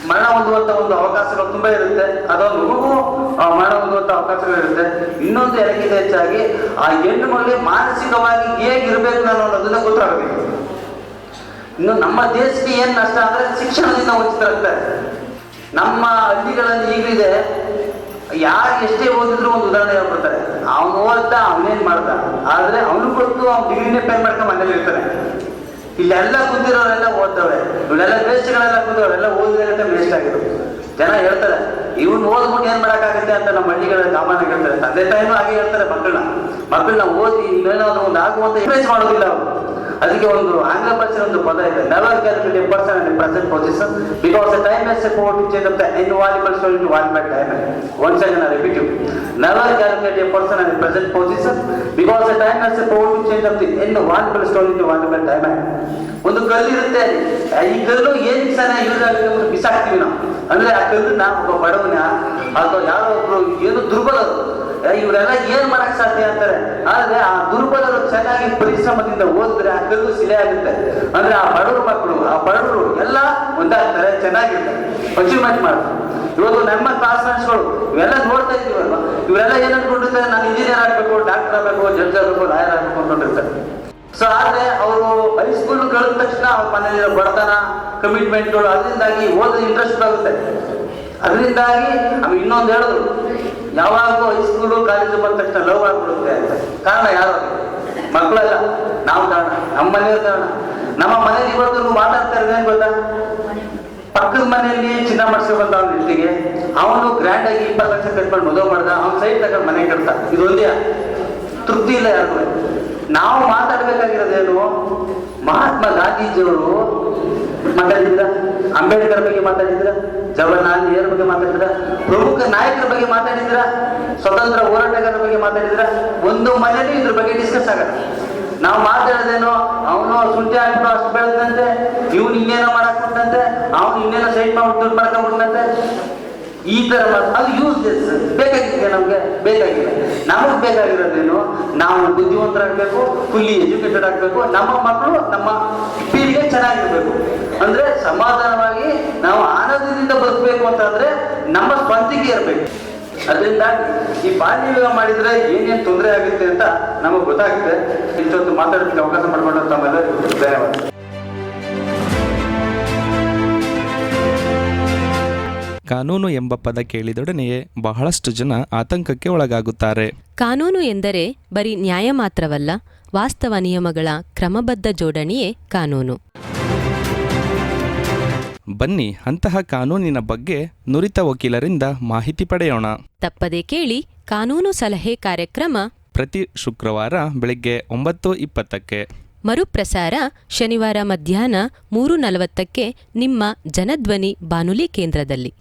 ಮರಣ ಹೊಂದುವಂತ ಒಂದು ಅವಕಾಶಗಳು ತುಂಬಾ ಇರುತ್ತೆ. ಅದೊಂದು ಮರಣ ಹೊಂದುವಂತ ಅವಕಾಶಗಳಿರುತ್ತೆ ಇನ್ನೊಂದು ಎಲ್ಲಕ್ಕಿಂತ ಹೆಚ್ಚಾಗಿ, ಆ ಹೆಣ್ಣು ಮಗಳಿಗೆ ಮಾನಸಿಕವಾಗಿ ಹೇಗಿರ್ಬೇಕು ನಾನು ಅನ್ನೋದನ್ನ ಗೊತ್ತಾಗಬೇಕು. ಇನ್ನು ನಮ್ಮ ದೇಶಕ್ಕೆ ಏನ್ ನಷ್ಟ ಅಂದ್ರೆ ಶಿಕ್ಷಣದಿಂದ ವಂಚಿತರಾಗ್ತಾರೆ. ನಮ್ಮ ಹಳ್ಳಿಗಳಲ್ಲಿ ಈಗಲಿದೆ. ಯಾರು ಎಷ್ಟೇ ಓದಿದ್ರು ಒಂದು ಉದಾಹರಣೆ ಹೇಳ್ಬಿಡ್ತಾರೆ. ಅವನು ಓದ್ದ, ಅವನೇನ್ ಮಾಡ್ದ. ಆದ್ರೆ ಅವನು ಕೊಟ್ಟು ಅವ್ನು ಡಿಗ್ರಿನೇ ಪೇ ಮಾಡ್ಕೊಂಡು ಮನೇಲಿ ಇರ್ತಾನೆ ಇಲ್ಲೆಲ್ಲ ಕುಂತಿರೋರೆಲ್ಲ ಓದ್ತವೆ. ಇವನ್ನೆಲ್ಲ ವೇಸ್ಟ್ಗಳೆಲ್ಲ ಕುಂತಿರೋರೆಲ್ಲ ಓದಿದ್ರೆ ವೇಸ್ಟ್ ಆಗಿದ್ರು ಜನ ಹೇಳ್ತಾರೆ, ಇವ್ನು ಓದ್ಬಿಟ್ಟು ಏನ್ ಮಾಡಕ್ಕಾಗುತ್ತೆ ಅಂತ ನಮ್ಮ ಹಳ್ಳಿಗಳ ಸಾಮಾನ್ಯ ಹೇಳ್ತಾರೆ. ತಂದೆ ತಾಯಿನೂ ಹಾಗೆ ಹೇಳ್ತಾರೆ ಮಕ್ಕಳನ್ನ. ಮಕ್ಕಳನ್ನ ಓದಿ ಇನ್ನೇನಾದ್ರು ಒಂದು ಆಗುವಂತ ಇನ್ವೆಸ್ಟ್ ಮಾಡೋದಿಲ್ಲ ಅವರು. ಅದಕ್ಕೆ ಒಂದು ಆಂಗ್ಲ ಭಾಷೆ ಒಂದು ಪದ ಇದೆ. Never calculate person and present position because time is support to change of the invaluable story to wall by time once again I repeat you never calculate a person and present position because time is support to change of the valuable story to wall by time ಒಂದು ಕಲ್ಲು ಇರುತ್ತೆ ಈ ಕಲ್ಲು ಏನ್ ಸಹ use ಆಗುತ್ತೆ ಬಿಸಾಕ್ತೀವಿ ನಾವು. ಅಂದ್ರೆ ಆ ಕಲ್ಲು ಒಬ್ಬ ಬಡವನ ಅಥವಾ ಯಾರೋ ಒಬ್ರು ಏನು ದುರ್ಬಲರು ಇವರೆಲ್ಲ ಏನ್ ಮಾಡಕ್ ಸಾಧ್ಯ ಅಂತಾರೆ? ಆದ್ರೆ ಆ ದುರ್ಬಲರು ಚೆನ್ನಾಗಿ ಪರಿಶ್ರಮದಿಂದ ಓದಿದ್ರೆ ಕಲ್ಲು ಶಿಲೆ ಆಗುತ್ತೆ. ಅಂದ್ರೆ ಆ ಬಡವ್ರ ಮಕ್ಕಳು ಆ ಬಡವರು ಎಲ್ಲ ಒಂದಾಗ್ತಾರೆ, ಚೆನ್ನಾಗಿರ್ತಾರೆ. ಅಚೀವ್ಮೆಂಟ್ ಮಾಡ್ತಾರೆ ಇವತ್ತು ನಮ್ಮ ಕ್ಲಾಸ್ ಫ್ರೆಂಡ್ಸ್ಗಳು ಇವೆಲ್ಲ ನೋಡ್ತಾ ಇದೀವಲ್ವಾ ಇವರೆಲ್ಲ ಏನ್ ಅನ್ಕೊಂಡಿರ್ತಾರೆ? ನಾನು ಇಂಜಿನಿಯರ್ ಆಗ್ಬೇಕು ಡಾಕ್ಟರ್ ಆಗ್ಬೇಕು ಜಡ್ಜ್ ಆಗ್ಬೇಕು ಲಾಯರ್ ಆಗ್ಬೇಕು ಅನ್ಕೊಂಡಿರ್ತಾರೆ. ಸೊ ಆದ್ರೆ ಅವರು ಹೈಸ್ಕೂಲ್ ಕಳೆದ ತಕ್ಷಣ ಅವ್ರ ಮನೆಯಲ್ಲಿರೋ ಬಡತನ ಕಮಿಟ್ಮೆಂಟ್ಗಳು ಅದರಿಂದಾಗಿ ಓದೋದು ಇಂಟ್ರೆಸ್ಟ್ ಆಗುತ್ತೆ. ಅದರಿಂದಾಗಿ ಇನ್ನೊಂದು ಹೇಳಿದ್ರು ಯಾವಾಗಲೂ ಹೈಸ್ಕೂಲು ಕಾಲೇಜು ಬಂದ ತಕ್ಷಣ ಲವ್ ಆಗ್ಬಿಡುತ್ತೆ ಅಂತ. ಕಾರಣ ಯಾರು? ಮಕ್ಕಳಲ್ಲ. ನಾವು ಕಾರಣ. ನಮ್ಮ ಮನೆಯವ್ರ ಕಾರಣ. ನಮ್ಮ ಮನೇಲಿ ಇವತ್ತು ಮಾತಾಡ್ತಾ ಇರೋದೇ ಗೊತ್ತಾ? ಪಕ್ಕದ ಮನೆಯಲ್ಲಿ ಚಿನ್ನ ಮಾಡಿಸ್ಕೊಂಡ್ ಬಂದ ಅವ್ನ ಅವನು ಗ್ರ್ಯಾಂಡ್ ಆಗಿ ಇಪ್ಪತ್ತು ಲಕ್ಷ ಕಟ್ಕೊಂಡು ಮದುವೆ ಮಾಡ್ದ, ಅವ್ನ ಸೈಡ್ ತಗೊಂಡು ಮನೆ ಕಟ್ತ ಇದು ಒಂದೇ. ತೃಪ್ತಿ ಇಲ್ಲ ಯಾರು ನಾವು ಮಾತಾಡ್ಬೇಕಾಗಿರೋದೇನು? ಮಹಾತ್ಮ ಗಾಂಧೀಜಿಯವರು ಮಾತಾಡಿದ್ರ ಅಂಬೇಡ್ಕರ್ ಬಗ್ಗೆ ಮಾತಾಡಿದ್ರ ಜವಾಹರ್ಲಾಲ್ ನೆಹರು ಬಗ್ಗೆ ಮಾತಾಡಿದ್ರ ಪ್ರಮುಖ ನಾಯಕರ ಬಗ್ಗೆ ಮಾತಾಡಿದ್ರ ಸ್ವತಂತ್ರ ಹೋರಾಟಗಾರರ ಬಗ್ಗೆ ಮಾತಾಡಿದ್ರ ಒಂದು ಮನೇಲಿ ಇದ್ರ ಬಗ್ಗೆ ಡಿಸ್ಕಸ್ ಆಗತ್ತೆ ನಾವು ಮಾತಾಡೋದೇನೋ, ಅವನು ಶುಂಠಿ ಹಾಕ್ಬಿಟ್ಟು ಅಷ್ಟು ಬೆಳೆದಂತೆ, ಇವ್ನು ಇನ್ನೇನೋ ಮಾಡಕ್ ಬಿಟ್ಟಂತೆ ಅವ್ನು ಇನ್ನೇನೋ ಸೈಟ್ ಮಾಡ್ಬಿಟ್ಟು ಮಾಡ್ಕೊಂಡ್ಬಿಟ್ಟಂತೆ ಈ ಥರ ಅದು ಯೂಸ್ಲೆಸ್ ಬೇಕಾಗಿದೆ ನಮ್ಗೆ ಬೇಕಾಗಿಲ್ಲ. ನಮಗೆ ಬೇಕಾಗಿರೋದೇನು? ನಾವು ಬುದ್ಧಿವಂತರಾಗಬೇಕು ಫುಲ್ಲಿ ಎಜುಕೇಟೆಡ್ ಆಗಬೇಕು, ನಮ್ಮ ಮಕ್ಕಳು ನಮ್ಮ ಪೀಳಿಗೆ ಚೆನ್ನಾಗಿರಬೇಕು. ಅಂದ್ರೆ ಸಮಾಧಾನವಾಗಿ ನಾವು ಆನಂದದಿಂದ ಬದುಕಬೇಕು ಅಂತಂದ್ರೆ ನಮ್ಮ ಸ್ವಂತಿಕೆ ಇರಬೇಕು. ಅದರಿಂದ ಈ ಬಾಲ್ಯ ವಿವಾಹ ಮಾಡಿದ್ರೆ ಏನೇನು ತೊಂದರೆ ಆಗುತ್ತೆ ಅಂತ ನಮಗೆ ಗೊತ್ತಾಗುತ್ತೆ. ಇಷ್ಟೊತ್ತು ಮಾತಾಡೋದಕ್ಕೆ ಅವಕಾಶ ಮಾಡಿಕೊಂಡು ತಮ್ಮೆಲ್ಲರಿಗೂ ಧನ್ಯವಾದ. ಕಾನೂನು ಎಂಬ ಪದ ಕೇಳಿದೊಡನೆಯೇ ಬಹಳಷ್ಟು ಜನ ಆತಂಕಕ್ಕೆ ಒಳಗಾಗುತ್ತಾರೆ. ಕಾನೂನು ಎಂದರೆ ಬರೀ ನ್ಯಾಯ ಮಾತ್ರವಲ್ಲ ವಾಸ್ತವ ನಿಯಮಗಳ ಕ್ರಮಬದ್ಧ ಜೋಡಣೆಯೇ ಕಾನೂನು. ಬನ್ನಿ ಅಂತಹ ಕಾನೂನಿನ ಬಗ್ಗೆ ನುರಿತ ವಕೀಲರಿಂದ ಮಾಹಿತಿ ಪಡೆಯೋಣ. ತಪ್ಪದೇ ಕೇಳಿ ಕಾನೂನು ಸಲಹೆ ಕಾರ್ಯಕ್ರಮ ಪ್ರತಿ ಶುಕ್ರವಾರ ಬೆಳಗ್ಗೆ ಒಂಬತ್ತು ಇಪ್ಪತ್ತಕ್ಕೆ. ಮರುಪ್ರಸಾರ ಶನಿವಾರ ಮಧ್ಯಾಹ್ನ ಮೂರು ನಲವತ್ತಕ್ಕೆ ನಿಮ್ಮ ಜನಧ್ವನಿ ಬಾನುಲಿ ಕೇಂದ್ರದಲ್ಲಿ.